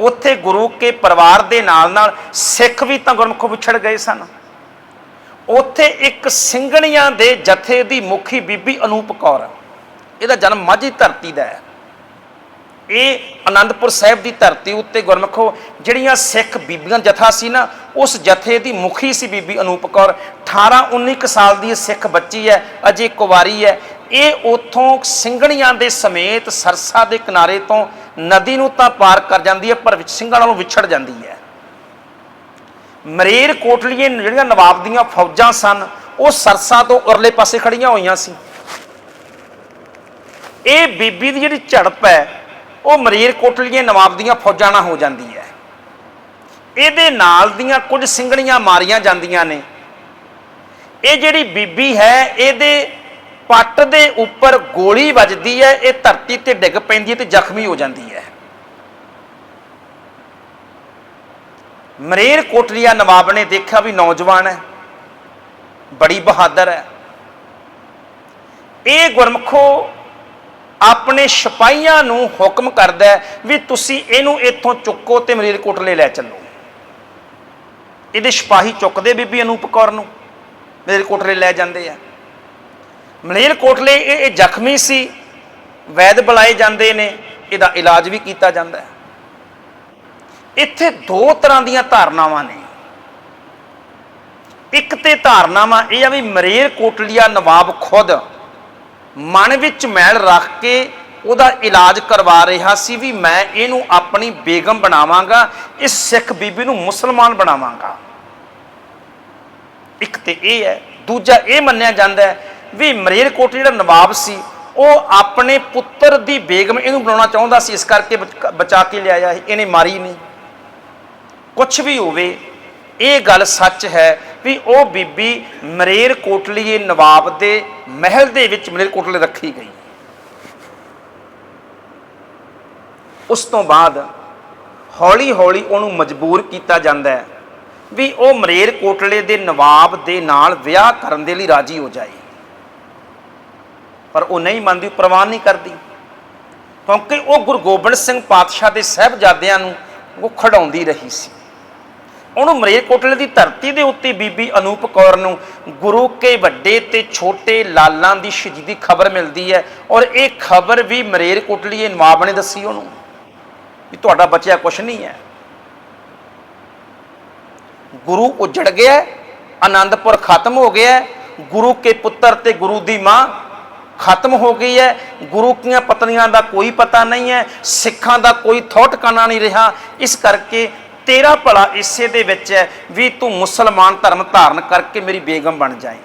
ਉੱਥੇ ਗੁਰੂ ਕੇ ਪਰਿਵਾਰ ਦੇ ਨਾਲ ਨਾਲ ਸਿੱਖ ਵੀ ਤਾਂ ਗੁਰਮੁਖੋਂ ਵਿਛੜ ਗਏ ਸਨ। ਉੱਥੇ ਇੱਕ ਸਿੰਘਣੀਆਂ ਦੇ ਜਥੇ ਦੀ ਮੁਖੀ ਬੀਬੀ ਅਨੂਪ ਕੌਰ। ਇਹਦਾ ਜਨਮ ਮਾਝੀ ਧਰਤੀ ਦਾ ਹੈ। ਇਹ ਆਨੰਦਪੁਰ ਸਾਹਿਬ ਦੀ ਧਰਤੀ ਉੱਤੇ ਗੁਰਮਖੋ, ਜਿਹੜੀਆਂ ਸਿੱਖ ਬੀਬੀਆਂ ਜਥਾ ਸੀ ਨਾ, ਉਸ ਜਥੇ ਦੀ ਮੁਖੀ ਸੀ ਬੀਬੀ ਅਨੂਪ ਕੌਰ। 18 19 ਕੁ ਸਾਲ ਦੀ ਸਿੱਖ ਬੱਚੀ ਹੈ, ਅਜੇ ਕੁਵਾਰੀ ਹੈ। ਇਹ ਉਥੋਂ ਸਿੰਘਣੀਆਂ ਦੇ ਸਮੇਤ ਸਰਸਾ ਦੇ ਕਿਨਾਰੇ ਤੋਂ ਨਦੀ ਨੂੰ ਤਾਂ ਪਾਰ ਕਰ ਜਾਂਦੀ ਹੈ, ਪਰ ਸਿੰਘਾਂ ਨਾਲੋਂ ਵਿਛੜ ਜਾਂਦੀ ਹੈ। ਮਰੇਰ ਕੋਟਲੀਏ ਜਿਹੜੀਆਂ ਨਵਾਬ ਦੀਆਂ ਫੌਜਾਂ ਸਨ, ਉਹ ਸਰਸਾ ਤੋਂ ਉਰਲੇ ਪਾਸੇ ਖੜੀਆਂ ਹੋਈਆਂ ਸੀ। ਇਹ ਬੀਬੀ ਦੀ ਜਿਹੜੀ ਝੜਪ ਹੈ, ਉਹ ਮਰੀਰ ਕੋਟਲੀਏ ਨਵਾਬ ਦੀਆਂ ਫੌਜਾਂ ਨਾਲ ਹੋ ਜਾਂਦੀ ਹੈ। ਇਹਦੇ ਨਾਲ ਦੀਆਂ ਕੁਝ ਸਿੰਘਣੀਆਂ ਮਾਰੀਆਂ ਜਾਂਦੀਆਂ ਨੇ। ਇਹ ਜਿਹੜੀ ਬੀਬੀ ਹੈ, ਇਹਦੇ ਪੱਟ ਦੇ ਉੱਪਰ ਗੋਲੀ ਵੱਜਦੀ ਹੈ, ਇਹ ਧਰਤੀ ਤੇ ਡਿੱਗ ਪੈਂਦੀ ਹੈ ਤੇ ਜ਼ਖਮੀ ਹੋ ਜਾਂਦੀ ਹੈ। ਮਰੇਰ ਕੋਟਲੀਆ ਨਵਾਬ ਨੇ ਦੇਖਿਆ ਵੀ ਨੌਜਵਾਨ ਹੈ, ਬੜੀ ਬਹਾਦਰ ਹੈ। ਇਹ ਗੁਰਮਖੋ ਆਪਣੇ ਸਿਪਾਹੀਆਂ ਨੂੰ ਹੁਕਮ ਕਰਦਾ ਵੀ ਤੁਸੀਂ ਇਹਨੂੰ ਇੱਥੋਂ ਚੁੱਕੋ ਤੇ ਮਰੀਰ ਕੋਟਲੇ ਲੈ ਚੱਲੋ। ਇਹਦੇ ਸਿਪਾਹੀ ਚੁੱਕਦੇ ਬੀਬੀ ਅਨੂਪ ਕੌਰ ਨੂੰ, ਮਰੀਰ ਕੋਟਲੇ ਲੈ ਜਾਂਦੇ ਆ। ਮਲੀਰ ਕੋਟਲੇ ਇਹ ਇਹ ਜ਼ਖਮੀ ਸੀ, ਵੈਦ ਬੁਲਾਏ ਜਾਂਦੇ ਨੇ, ਇਹਦਾ ਇਲਾਜ ਵੀ ਕੀਤਾ ਜਾਂਦਾ ਹੈ। ਇੱਥੇ ਦੋ ਤਰ੍ਹਾਂ ਦੀਆਂ ਧਾਰਨਾਵਾਂ ਨੇ। ਇੱਕ ਤੇ ਧਾਰਨਾਵਾਂ ਇਹ ਆ ਵੀ ਮਰੇਰ ਕੋਟਲੀਆ ਨਵਾਬ ਖੁਦ ਮਨ ਵਿੱਚ ਮੈਲ ਰੱਖ ਕੇ ਉਹਦਾ ਇਲਾਜ ਕਰਵਾ ਰਿਹਾ ਸੀ ਵੀ ਮੈਂ ਇਹਨੂੰ ਆਪਣੀ ਬੇਗਮ ਬਣਾਵਾਂਗਾ, ਇਸ ਸਿੱਖ ਬੀਬੀ ਨੂੰ ਮੁਸਲਮਾਨ ਬਣਾਵਾਂਗਾ। ਇੱਕ ਤੇ ਇਹ ਹੈ, ਦੂਜਾ ਇਹ ਮੰਨਿਆ ਜਾਂਦਾ ਹੈ ਵੀ ਮਰੇਰਕੋਟ ਜਿਹੜਾ ਨਵਾਬ ਸੀ, ਉਹ ਆਪਣੇ ਪੁੱਤਰ ਦੀ ਬੇਗਮ ਇਹਨੂੰ ਬਣਾਉਣਾ ਚਾਹੁੰਦਾ ਸੀ, ਇਸ ਕਰਕੇ ਬਚ- ਬਚਾ ਕੇ ਲਿਆਇਆ ਸੀ, ਇਹਨੇ ਮਾਰੀ ਨਹੀਂ। ਕੁਝ ਵੀ ਹੋਵੇ, ਇਹ ਗੱਲ ਸੱਚ ਹੈ ਵੀ ਉਹ ਬੀਬੀ ਮਰੇਰ ਕੋਟਲੀਏ ਨਵਾਬ ਦੇ ਮਹਿਲ ਦੇ ਵਿੱਚ ਮਰੇਰ ਕੋਟਲੇ ਰੱਖੀ ਗਈ। ਉਸ ਤੋਂ ਬਾਅਦ ਹੌਲੀ ਹੌਲੀ ਉਹਨੂੰ ਮਜਬੂਰ ਕੀਤਾ ਜਾਂਦਾ ਹੈ ਵੀ ਉਹ ਮਰੇਰ ਕੋਟਲੇ ਦੇ ਨਵਾਬ ਦੇ ਨਾਲ ਵਿਆਹ ਕਰਨ ਦੇ ਲਈ ਰਾਜੀ ਹੋ ਜਾਏ। ਪਰ ਉਹ ਨਹੀਂ ਮੰਨਦੀ ਪ੍ਰਵਾਨ ਨਹੀਂ ਕਰਦੀ। ਕਿਉਂਕਿ ਉਹ ਗੁਰੂ ਗੋਬਿੰਦ ਸਿੰਘ ਪਾਤਸ਼ਾਹ ਦੇ ਸਹਿਬਜ਼ਾਦਿਆਂ ਨੂੰ ਉਹ ਖੜਾਉਂਦੀ ਰਹੀ ਸੀ। ਉਹਨੂੰ ਮਰੇਕੋਟਲੇ ਦੀ ਧਰਤੀ ਦੇ ਉੱਤੇ ਬੀਬੀ ਅਨੂਪ ਕੌਰ ਨੂੰ ਗੁਰੂ ਕੇ ਵੱਡੇ ਤੇ ਛੋਟੇ ਲਾਲਾਂ ਦੀ ਸ਼ਹੀਦੀ ਖਬਰ ਮਿਲਦੀ ਹੈ ਔਰ ਇਹ ਖਬਰ ਵੀ ਮਰੇਕੋਟਲੀਏ ਨਵਾਬ ਨੇ ਦੱਸੀ ਉਹਨੂੰ ਵੀ ਤੁਹਾਡਾ ਬਚਿਆ ਕੁਛ ਨਹੀਂ ਹੈ। ਗੁਰੂ ਉਜੜ ਗਿਆ ਹੈ, ਆਨੰਦਪੁਰ ਖਤਮ ਹੋ ਗਿਆ ਗੁਰੂ ਕੇ ਪੁੱਤਰ ਤੇ ਗੁਰੂ ਦੀ ਮਾਂ ਖਤਮ ਹੋ ਗਈ ਹੈ। ਗੁਰੂ ਦੀਆਂ ਪਤਨੀਆਂ ਦਾ ਕੋਈ ਪਤਾ ਨਹੀਂ ਹੈ ਸਿੱਖਾਂ ਦਾ ਕੋਈ ਥੋਟ ਟਿਕਾਣਾ ਨਹੀਂ ਰਿਹਾ। ਇਸ ਕਰਕੇ ਤੇਰਾ ਭਲਾ ਇਸੇ ਦੇ ਵਿੱਚ ਹੈ ਵੀ ਤੂੰ ਮੁਸਲਮਾਨ ਧਰਮ ਧਾਰਨ ਕਰਕੇ ਮੇਰੀ ਬੇਗਮ ਬਣ ਜਾਏ।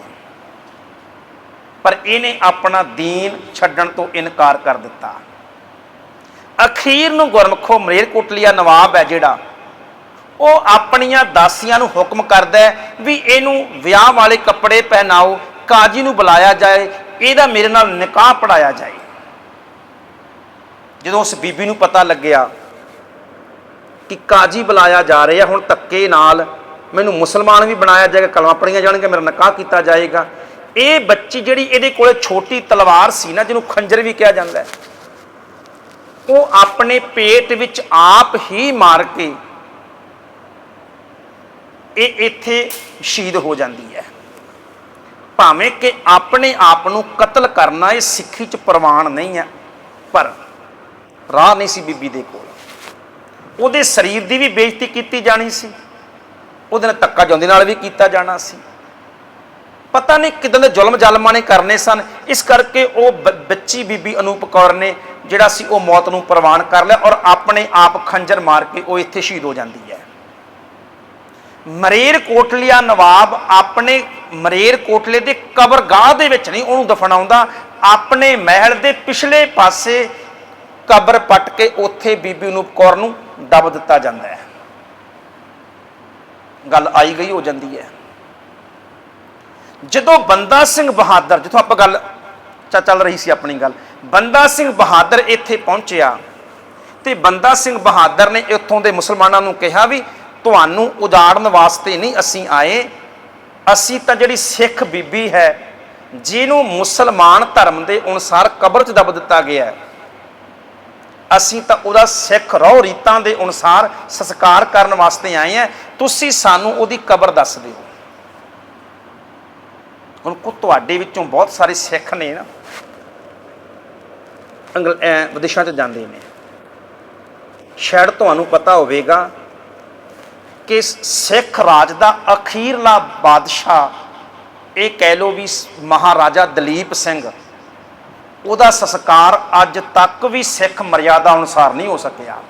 ਪਰ ਇਹਨੇ ਆਪਣਾ ਦੀਨ ਛੱਡਣ ਤੋਂ ਇਨਕਾਰ ਕਰ ਦਿੱਤਾ। ਅਖੀਰ ਨੂੰ ਗੁਰਮਖੋ ਮਰੇਰਕੋਟਲੀਆ ਨਵਾਬ ਹੈ ਜਿਹੜਾ, ਉਹ ਆਪਣੀਆਂ ਦਾਸੀਆਂ ਨੂੰ ਹੁਕਮ ਕਰਦਾ ਵੀ ਇਹਨੂੰ ਵਿਆਹ ਵਾਲੇ ਕੱਪੜੇ ਪਹਿਨਾਓ, ਕਾਜੀ ਨੂੰ ਬੁਲਾਇਆ ਜਾਏ, ਇਹਦਾ ਮੇਰੇ ਨਾਲ ਨਿਕਾਹ ਪੜਾਇਆ ਜਾਏ। ਜਦੋਂ ਉਸ ਬੀਬੀ ਨੂੰ ਪਤਾ ਲੱਗਿਆ ਕਿ ਕਾਜੀ ਬੁਲਾਇਆ ਜਾ ਰਿਹਾ ਹੁਣ ਧੱਕੇ ਨਾਲ ਮੈਨੂੰ ਮੁਸਲਮਾਨ ਵੀ ਬਣਾਇਆ ਜਾਏਗਾ, ਕਲਮਾਂ ਪੜੀਆਂ ਜਾਣਗੀਆਂ, ਮੇਰਾ ਨਿਕਾਹ ਕੀਤਾ ਜਾਏਗਾ। ਇਹ ਬੱਚੀ ਜਿਹੜੀ ਇਹਦੇ ਕੋਲੇ ਛੋਟੀ ਤਲਵਾਰ ਸੀ ਨਾ, ਜਿਹਨੂੰ ਖੰਜਰ ਵੀ ਕਿਹਾ ਜਾਂਦਾ ਹੈ, ਉਹ ਆਪਣੇ ਪੇਟ ਵਿੱਚ ਆਪ ਹੀ ਮਾਰ ਕੇ ਇਹ ਇੱਥੇ ਸ਼ਹੀਦ ਹੋ ਜਾਂਦੀ ਹੈ। ਭਾਵੇਂ ਕਿ ਆਪਣੇ ਆਪ ਨੂੰ ਕਤਲ ਕਰਨਾ ਇਹ ਸਿੱਖੀ ਚ ਪ੍ਰਵਾਨ ਨਹੀਂ ਹੈ, ਪਰ ਰਾਹ ਨਹੀਂ ਸੀ ਬੀਬੀ ਦੇ ਕੋਲ। ਉਹਦੇ ਸਰੀਰ ਦੀ ਵੀ ਬੇਇੱਜ਼ਤੀ ਕੀਤੀ ਜਾਣੀ ਸੀ। ਉਹਦੇ ਨਾਲ ਧੱਕਾ ਜਾਂਦੇ ਨਾਲ ਵੀ ਕੀਤਾ ਜਾਣਾ ਸੀ। ਪਤਾ ਨਹੀਂ ਕਿਦਾਂ ਦੇ ਜ਼ੁਲਮ ਜ਼ਾਲਮਾਂ ਨੇ ਕਰਨੇ ਸਨ। ਇਸ ਕਰਕੇ ਉਹ ਬ- ਬੱਚੀ ਬੀਬੀ ਅਨੂਪ ਕੌਰ ਨੇ ਜਿਹੜਾ ਸੀ ਉਹ ਮੌਤ ਨੂੰ ਪ੍ਰਵਾਨ ਕਰ ਲਿਆ ਔਰ ਆਪਣੇ ਆਪ ਖੰਜਰ ਮਾਰ ਕੇ ਉਹ ਇੱਥੇ ਸ਼ਹੀਦ ਹੋ ਜਾਂਦੀ ਹੈ। ਮਰੇਰ ਕੋਟਲੀਆ ਨਵਾਬ ਆਪਣੇ ਮਰੇਰ ਕੋਟਲੇ ਦੇ ਕਬਰਗਾਹ ਦੇ ਵਿੱਚ ਨਹੀਂ ਉਹਨੂੰ ਦਫਨਾਉਂਦਾ। ਆਪਣੇ ਮਹਿਲ ਦੇ ਪਿਛਲੇ ਪਾਸੇ ਕਬਰ ਪੱਟ ਕੇ ਉੱਥੇ ਬੀਬੀ ਅਨੂਪ ਕੌਰ ਨੂੰ ਦਬ ਦਿੱਤਾ ਜਾਂਦਾ ਹੈ। ਗੱਲ ਆਈ ਗਈ ਹੋ ਜਾਂਦੀ ਹੈ। ਜਦੋਂ ਬੰਦਾ ਸਿੰਘ ਬਹਾਦਰ, ਜਿੱਥੋਂ ਆਪਾਂ ਗੱਲ ਚੱਲ ਰਹੀ ਸੀ ਆਪਣੀ ਗੱਲ, ਬੰਦਾ ਸਿੰਘ ਬਹਾਦਰ ਇੱਥੇ ਪਹੁੰਚਿਆ ਤੇ ਬੰਦਾ ਸਿੰਘ ਬਹਾਦਰ ਨੇ ਇੱਥੋਂ ਦੇ ਮੁਸਲਮਾਨਾਂ ਨੂੰ ਕਿਹਾ ਵੀ, ਤੁਹਾਨੂੰ ਉਜਾੜਨ ਵਾਸਤੇ ਨਹੀਂ ਅਸੀਂ ਆਏ। ਅਸੀਂ ਤਾਂ ਜਿਹੜੀ ਸਿੱਖ ਬੀਬੀ ਹੈ, ਜਿਹਨੂੰ ਮੁਸਲਮਾਨ ਧਰਮ ਦੇ ਅਨੁਸਾਰ ਕਬਰ 'ਚ ਦਬ ਦਿੱਤਾ ਗਿਆ ਹੈ ਅਸੀਂ ਤਾਂ ਉਹਦਾ ਸਿੱਖ ਰਹੁ ਰੀਤਾਂ ਦੇ ਅਨੁਸਾਰ ਸੰਸਕਾਰ ਕਰਨ ਵਾਸਤੇ ਆਏ ਆ ਤੁਸੀਂ ਸਾਨੂੰ ਉਹਦੀ ਕਬਰ ਦੱਸ ਦਿਓ। ਹੁਣ ਕੋ ਤੁਹਾਡੇ ਵਿੱਚੋਂ ਬਹੁਤ ਸਾਰੇ ਸਿੱਖ ਨੇ ਨਾ। ਅੰਗਲ ਵਿਦੇਸ਼ਾਂ 'ਚ ਜਾਂਦੇ ਨੇ। ਸ਼ਾਇਦ ਤੁਹਾਨੂੰ ਪਤਾ ਹੋਵੇਗਾ ਕਿ ਸਿੱਖ ਰਾਜ ਦਾ ਅਖੀਰਲਾ ਬਾਦਸ਼ਾਹ, ਇਹ ਕਹਿ ਲੋ ਵੀ ਮਹਾਰਾਜਾ ਦਲੀਪ ਸਿੰਘ ਉਹਦਾ ਸੰਸਕਾਰ ਅੱਜ ਤੱਕ ਵੀ ਸਿੱਖ ਮਰਿਆਦਾ ਅਨੁਸਾਰ ਨਹੀਂ ਹੋ ਸਕਿਆ।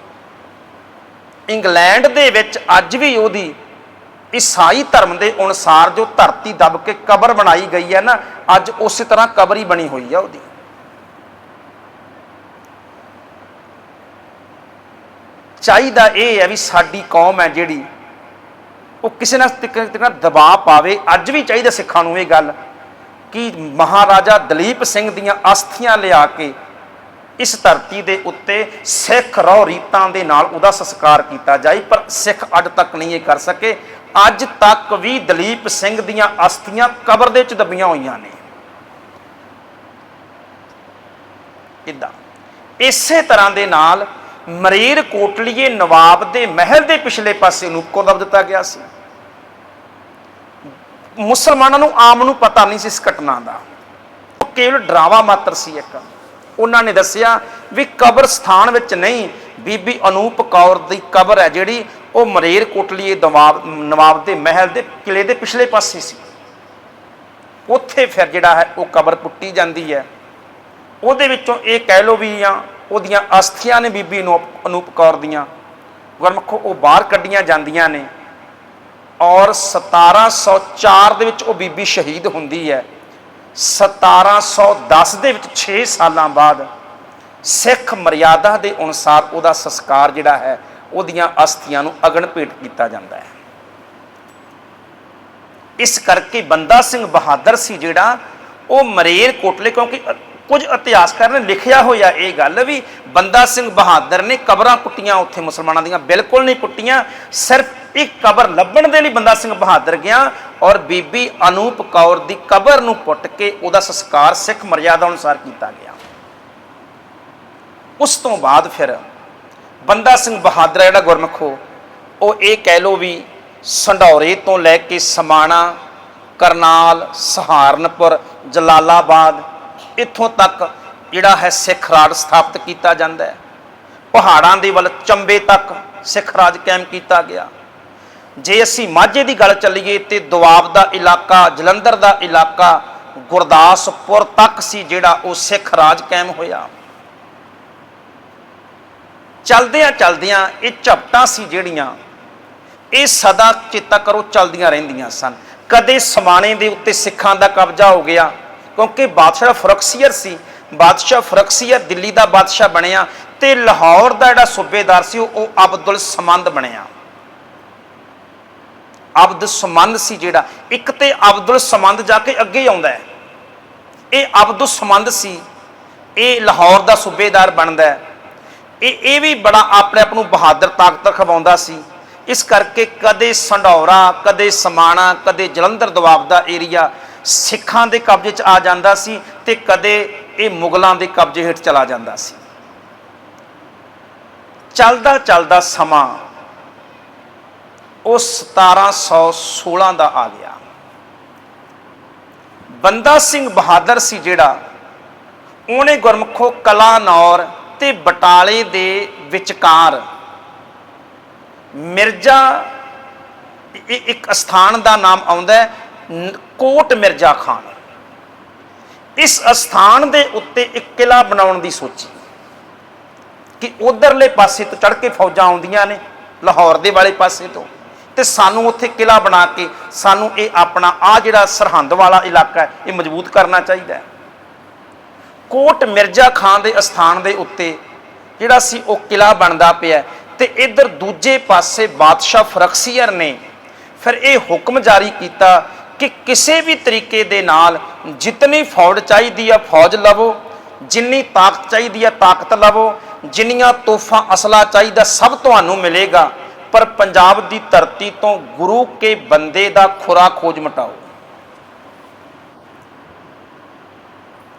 ਇੰਗਲੈਂਡ ਦੇ ਵਿੱਚ ਅੱਜ ਵੀ ਉਹਦੀ ਈਸਾਈ ਧਰਮ ਦੇ ਅਨੁਸਾਰ ਜੋ ਧਰਤੀ ਦਬ ਕੇ ਕਬਰ ਬਣਾਈ ਗਈ ਹੈ ਨਾ, ਅੱਜ ਉਸੇ ਤਰ੍ਹਾਂ ਕਬਰ ਹੀ ਬਣੀ ਹੋਈ ਹੈ ਉਹਦੀ। ਚਾਹੀਦਾ ਇਹ ਹੈ ਵੀ ਸਾਡੀ ਕੌਮ ਹੈ ਜਿਹੜੀ ਉਹ ਕਿਸੇ ਨਾਲ ਤਰੀਕੇ ਨਾਲ ਦਬਾਅ ਪਾਵੇ। ਅੱਜ ਵੀ ਚਾਹੀਦਾ ਸਿੱਖਾਂ ਨੂੰ ਇਹ ਗੱਲ ਕਿ ਮਹਾਰਾਜਾ ਦਲੀਪ ਸਿੰਘ ਦੀਆਂ ਅਸਥੀਆਂ ਲਿਆ ਕੇ ਇਸ ਧਰਤੀ ਦੇ ਉੱਤੇ ਸਿੱਖ ਰਹੁ ਰੀਤਾਂ ਦੇ ਨਾਲ ਉਹਦਾ ਸੰਸਕਾਰ ਕੀਤਾ ਜਾਏ, ਪਰ ਸਿੱਖ ਅੱਜ ਤੱਕ ਨਹੀਂ ਇਹ ਕਰ ਸਕੇ। ਅੱਜ ਤੱਕ ਵੀ ਦਲੀਪ ਸਿੰਘ ਦੀਆਂ ਅਸਥੀਆਂ ਕਬਰ ਦੇ ਵਿੱਚ ਦੱਬੀਆਂ ਹੋਈਆਂ ਨੇ। ਇਦਾਂ। ਇਸੇ ਤਰ੍ਹਾਂ ਦੇ ਨਾਲ ਮਰੀਰ ਕੋਟਲੀਏ ਨਵਾਬ ਦੇ ਮਹਿਲ ਦੇ ਪਿਛਲੇ ਪਾਸੇ ਨੂੰ ਕੋ ਦਬ ਦਿੱਤਾ ਗਿਆ ਸੀ। ਮੁਸਲਮਾਨਾਂ ਨੂੰ ਆਮ ਨੂੰ ਪਤਾ ਨਹੀਂ ਸੀ ਇਸ ਘਟਨਾ ਦਾ। ਉਹ ਕੇਵਲ ਡਰਾਵਾ ਮਾਤਰ ਸੀ ਇੱਕ। ਉਹਨਾਂ ਨੇ ਦੱਸਿਆ ਵੀ ਕਬਰ ਸਥਾਨ ਵਿੱਚ ਨਹੀਂ, ਬੀਬੀ ਅਨੂਪ ਕੌਰ ਦੀ ਕਬਰ ਹੈ ਜਿਹੜੀ ਉਹ ਮਰੇਰ ਕੋਟਲੀਏ ਨਵਾਬ ਨਵਾਬ ਦੇ ਮਹਿਲ ਦੇ ਕਿਲੇ ਦੇ ਪਿਛਲੇ ਪਾਸੇ ਸੀ। ਉੱਥੇ ਫਿਰ ਜਿਹੜਾ ਹੈ ਉਹ ਕਬਰ ਪੁੱਟੀ ਜਾਂਦੀ ਹੈ। ਉਹਦੇ ਵਿੱਚੋਂ ਇਹ ਕਹਿ ਲੋ ਵੀ ਆ ਉਹਦੀਆਂ ਅਸਥੀਆਂ ਨੇ ਬੀਬੀ ਅਨੂਪ ਅਨੂਪ ਕੌਰ ਦੀਆਂ। ਗੁਰਮਖੋ, ਉਹ ਬਾਹਰ ਕੱਢੀਆਂ ਜਾਂਦੀਆਂ ਨੇ। ਔਰ 1704 ਦੇ ਵਿੱਚ ਉਹ ਬੀਬੀ ਸ਼ਹੀਦ ਹੁੰਦੀ ਹੈ। 1710 ਦੇ ਵਿੱਚ 6 ਸਾਲਾਂ ਬਾਅਦ ਸਿੱਖ ਮਰਿਆਦਾ ਦੇ ਅਨੁਸਾਰ ਉਹਦਾ ਸੰਸਕਾਰ ਜਿਹੜਾ ਹੈ, ਉਹਦੀਆਂ ਅਸਥੀਆਂ ਨੂੰ ਅਗਨ ਭੇਟ ਕੀਤਾ ਜਾਂਦਾ ਹੈ। ਇਸ ਕਰਕੇ ਬੰਦਾ ਸਿੰਘ ਬਹਾਦਰ ਸੀ ਜਿਹੜਾ, ਉਹ ਮਰੇਰ ਕੋਟਲੇ ਕਿਉਂਕਿ ਕੁਝ ਇਤਿਹਾਸਕਾਰ ਨੇ ਲਿਖਿਆ ਹੋਇਆ ਇਹ ਗੱਲ ਵੀ ਬੰਦਾ ਸਿੰਘ ਬਹਾਦਰ ਨੇ ਕਬਰਾਂ ਪੁੱਟੀਆਂ ਉੱਥੇ ਮੁਸਲਮਾਨਾਂ ਦੀਆਂ ਬਿਲਕੁਲ ਨਹੀਂ ਪੁੱਟੀਆਂ ਸਿਰਫ ਇੱਕ ਕਬਰ ਲੱਭਣ ਦੇ ਲਈ ਬੰਦਾ ਸਿੰਘ ਬਹਾਦਰ ਗਿਆ ਔਰ ਬੀਬੀ ਅਨੂਪ ਕੌਰ ਦੀ ਕਬਰ ਨੂੰ ਪੁੱਟ ਕੇ ਉਹਦਾ ਸੰਸਕਾਰ ਸਿੱਖ ਮਰਿਆਦਾ ਅਨੁਸਾਰ ਕੀਤਾ ਗਿਆ। ਉਸ ਤੋਂ ਬਾਅਦ ਫਿਰ ਬੰਦਾ ਸਿੰਘ ਬਹਾਦਰ ਜਿਹੜਾ ਗੁਰਮਖੋ ਉਹ ਇਹ ਕਹਿ ਲੋ ਵੀ ਸੰਢੌਰੇ ਤੋਂ ਲੈ ਕੇ ਸਮਾਣਾ, ਕਰਨਾਲ, ਸਹਾਰਨਪੁਰ, ਜਲਾਲਾਬਾਦ ਇੱਥੋਂ ਤੱਕ ਜਿਹੜਾ ਹੈ ਸਿੱਖ ਰਾਜ ਸਥਾਪਿਤ ਕੀਤਾ ਜਾਂਦਾ ਹੈ। ਪਹਾੜਾਂ ਦੇ ਵੱਲ ਚੰਬੇ ਤੱਕ ਸਿੱਖ ਰਾਜ ਕਾਇਮ ਕੀਤਾ ਗਿਆ। ਜੇ ਅਸੀਂ ਮਾਝੇ ਦੀ ਗੱਲ ਚੱਲੀਏ ਤੇ ਦੁਆਬ ਦਾ ਇਲਾਕਾ, ਜਲੰਧਰ ਦਾ ਇਲਾਕਾ, ਗੁਰਦਾਸਪੁਰ ਤੱਕ ਸੀ ਜਿਹੜਾ ਉਹ ਸਿੱਖ ਰਾਜ ਕਾਇਮ ਹੋਇਆ। ਚਲਦਿਆਂ ਚਲਦਿਆਂ ਇਹ ਝਪਟਾਂ ਸੀ ਜਿਹੜੀਆਂ, ਇਹ ਸਦਾ ਚੇਤਾ ਕਰੋ ਚਲਦੀਆਂ ਰਹਿੰਦੀਆਂ ਸਨ। ਕਦੇ ਸਮਾਣੇ ਦੇ ਉੱਤੇ ਸਿੱਖਾਂ ਦਾ ਕਬਜ਼ਾ ਹੋ ਗਿਆ ਕਿਉਂਕਿ ਬਾਦਸ਼ਾਹ ਫਰਕਸੀਅਰ ਸੀ। ਬਾਦਸ਼ਾਹ ਫਰਕਸੀਅਰ ਦਿੱਲੀ ਦਾ ਬਾਦਸ਼ਾਹ ਬਣਿਆ ਤੇ ਲਾਹੌਰ ਦਾ ਜਿਹੜਾ ਸੂਬੇਦਾਰ ਸੀ ਉਹ ਅਬਦੁਲ ਸਮੰਦ ਬਣਿਆ। ਅਬਦ ਸਮੰਦ ਸੀ ਜਿਹੜਾ। ਇੱਕ ਤੇ ਅਬਦੁਲ ਸਮੰਦ ਜਾ ਕੇ ਅੱਗੇ ਆਉਂਦਾ ਹੈ। ਇਹ ਅਬਦੁਲ ਸਮੰਦ ਸੀ। ਇਹ ਲਾਹੌਰ ਦਾ ਸੂਬੇਦਾਰ ਬਣਦਾ ਹੈ। ਇਹ ਇਹ ਵੀ ਬੜਾ ਆਪਣੇ ਆਪ ਨੂੰ ਬਹਾਦਰ ਤਾਕਤ ਖਵਾਉਂਦਾ ਸੀ। ਇਸ ਕਰਕੇ ਕਦੇ ਸੰਢੌਰਾ ਕਦੇ ਸਮਾਣਾ, ਕਦੇ ਜਲੰਧਰ ਦੁਆਬ ਦਾ ਏਰੀਆ ਸਿੱਖਾਂ ਦੇ ਕਬਜ਼ੇ 'ਚ ਆ ਜਾਂਦਾ ਸੀ ਤੇ ਕਦੇ ਇਹ ਮੁਗਲਾਂ ਦੇ ਕਬਜ਼ੇ ਹੇਠ ਚਲਾ ਜਾਂਦਾ ਸੀ। ਚੱਲਦਾ ਚੱਲਦਾ ਸਮਾਂ ਉਹ 1716 ਦਾ ਆ ਗਿਆ। ਬੰਦਾ ਸਿੰਘ ਬਹਾਦਰ ਸੀ ਜਿਹੜਾ ਉਹਨੇ ਗੁਰਮਖੋ ਕਲਾਨੌਰ ਤੇ ਬਟਾਲੇ ਦੇ ਵਿਚਕਾਰ ਮਿਰਜ਼ਾ, ਇਹ ਇੱਕ ਸਥਾਨ ਦਾ ਨਾਮ ਆਉਂਦਾ ਹੈ ਕੋਟ ਮਿਰਜ਼ਾ ਖਾਨ। ਇਸ ਸਥਾਨ ਦੇ ਉੱਤੇ ਇੱਕ ਕਿਲਾ ਬਣਾਉਣ ਦੀ ਸੋਚੀ। ਕਿ ਉਧਰਲੇ ਪਾਸੇ ਤੋਂ ਚੜ ਕੇ ਫੌਜਾਂ ਆਉਂਦੀਆਂ ਨੇ, ਲਾਹੌਰ ਦੇ ਵਾਲੇ ਪਾਸੇ ਤੋਂ। ਤੇ ਸਾਨੂੰ ਉੱਥੇ ਕਿਲਾ ਬਣਾ ਕੇ ਸਾਨੂੰ ਇਹ ਆਪਣਾ ਆ ਜਿਹੜਾ ਸਰਹੰਦ ਵਾਲਾ ਇਲਾਕਾ ਹੈ, ਇਹ ਮਜ਼ਬੂਤ ਕਰਨਾ ਚਾਹੀਦਾ ਹੈ। ਕੋਟ ਮਿਰਜ਼ਾ ਖਾਨ ਦੇ ਅਸਥਾਨ ਦੇ ਉੱਤੇ ਜਿਹੜਾ ਸੀ, ਉਹ ਕਿਲਾ ਬਣਦਾ ਪਿਆ ਤੇ ਇਧਰ ਦੂਜੇ ਪਾਸੇ ਬਾਦਸ਼ਾਹ ਫਰਕਸੀਅਰ ਨੇ ਫਿਰ ਇਹ ਹੁਕਮ ਜਾਰੀ ਕੀਤਾ ਕਿ ਕਿਸੇ ਵੀ ਤਰੀਕੇ ਦੇ ਨਾਲ ਜਿਤਨੀ ਫੌਜ ਚਾਹੀਦੀ ਆ ਫੌਜ ਲਵੋ, ਜਿੰਨੀ ਤਾਕਤ ਚਾਹੀਦੀ ਆ ਤਾਕਤ ਲਵੋ, ਜਿੰਨੀਆਂ ਤੋਹਫਾਂ ਅਸਲਾ ਚਾਹੀਦਾ ਸਭ ਤੁਹਾਨੂੰ ਮਿਲੇਗਾ, ਪਰ ਪੰਜਾਬ ਦੀ ਧਰਤੀ ਤੋਂ ਗੁਰੂ ਕੇ ਬੰਦੇ ਦਾ ਖੁਰਾ ਖੋਜ ਮਟਾਓ।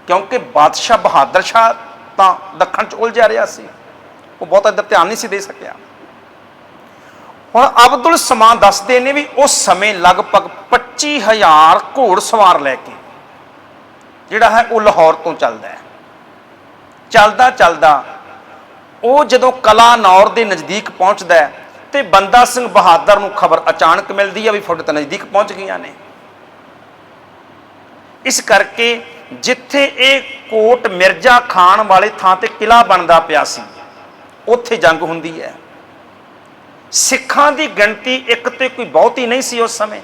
ਕਿਉਂਕਿ ਬਾਦਸ਼ਾਹ ਬਹਾਦਰ ਸ਼ਾਹ ਤਾਂ ਦੱਖਣ ਚ ਉਲਝਿਆ ਰਿਹਾ ਸੀ। ਉਹ ਬਹੁਤਾ ਇੱਧਰ ਧਿਆਨ ਨਹੀਂ ਸੀ ਦੇ ਸਕਿਆ। ਹੁਣ ਅਬਦੁਲ ਸਮਾਨ ਦੱਸਦੇ ਨੇ ਵੀ ਉਸ ਸਮੇਂ ਲਗਭਗ 25000 ਘੋੜ ਸਵਾਰ ਲੈ ਕੇ ਜਿਹੜਾ ਹੈ ਉਹ ਲਾਹੌਰ ਤੋਂ ਚੱਲਦਾ ਹੈ। ਚੱਲਦਾ ਚੱਲਦਾ ਉਹ ਜਦੋਂ ਕਲਾਨੌਰ ਦੇ ਨਜ਼ਦੀਕ ਪਹੁੰਚਦਾ ਹੈ ਤੇ ਬੰਦਾ ਸਿੰਘ ਬਹਾਦਰ ਨੂੰ ਖਬਰ ਅਚਾਨਕ ਮਿਲਦੀ ਹੈ ਵੀ ਫੁੱਟ ਤਾਂ ਨਜ਼ਦੀਕ ਪਹੁੰਚ ਗਈਆਂ ਨੇ। ਇਸ ਕਰਕੇ ਜਿੱਥੇ ਇਹ ਕੋਟ ਮਿਰਜ਼ਾ ਖਾਨ ਵਾਲੇ ਥਾਂ ਤੇ ਕਿਲਾ ਬਣਦਾ ਪਿਆ ਸੀ, ਉੱਥੇ ਜੰਗ ਹੁੰਦੀ ਹੈ। ਸਿੱਖਾਂ ਦੀ ਗਿਣਤੀ ਇੱਕ ਤੇ ਕੋਈ ਬਹੁਤੀ ਨਹੀਂ ਸੀ ਉਸ ਸਮੇਂ।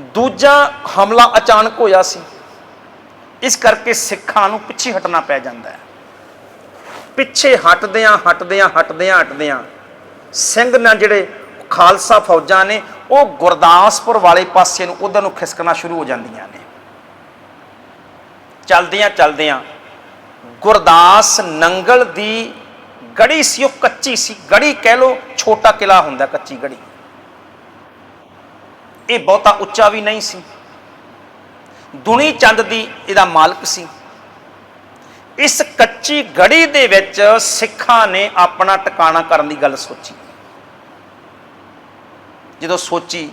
ਦੂਜਾ ਹਮਲਾ ਅਚਾਨਕ ਹੋਇਆ ਸੀ। ਇਸ ਕਰਕੇ ਸਿੱਖਾਂ ਨੂੰ ਪਿੱਛੇ ਹਟਣਾ ਪੈ ਜਾਂਦਾ ਹੈ। ਪਿੱਛੇ ਹਟਦਿਆਂ ਹਟਦਿਆਂ ਹਟਦਿਆਂ ਹਟਦਿਆਂ ਸਿੰਘ ਨਾਲ ਜਿਹੜੇ ਖਾਲਸਾ ਫੌਜਾਂ ਨੇ, ਉਹ ਗੁਰਦਾਸਪੁਰ ਵਾਲੇ ਪਾਸੇ ਨੂੰ ਉਧਰ ਨੂੰ ਖਿਸਕਣਾ ਸ਼ੁਰੂ ਹੋ ਜਾਂਦੀਆਂ ਨੇ। ਚਲਦਿਆਂ ਚਲਦਿਆਂ ਗੁਰਦਾਸ ਨੰਗਲ ਦੀ ਗੜੀ ਸੀ ਉਹ ਕੱਚੀ ਸੀ। ਗੜੀ ਕਹਿ ਲੋ ਛੋਟਾ ਕਿਲਾ ਹੁੰਦਾ ਕੱਚੀ ਗੜੀ। ਇਹ ਬਹੁਤਾ ਉੱਚਾ ਵੀ ਨਹੀਂ ਸੀ। ਦੁਨੀ ਚੰਦ ਦੀ ਇਹਦਾ ਮਾਲਕ ਸੀ। ਇਸ ਕੱਚੀ ਗੜੀ ਦੇ ਵਿੱਚ ਸਿੱਖਾਂ ਨੇ ਆਪਣਾ ਟਿਕਾਣਾ ਕਰਨ ਦੀ ਗੱਲ ਸੋਚੀ। ਜਦੋਂ ਸੋਚੀ,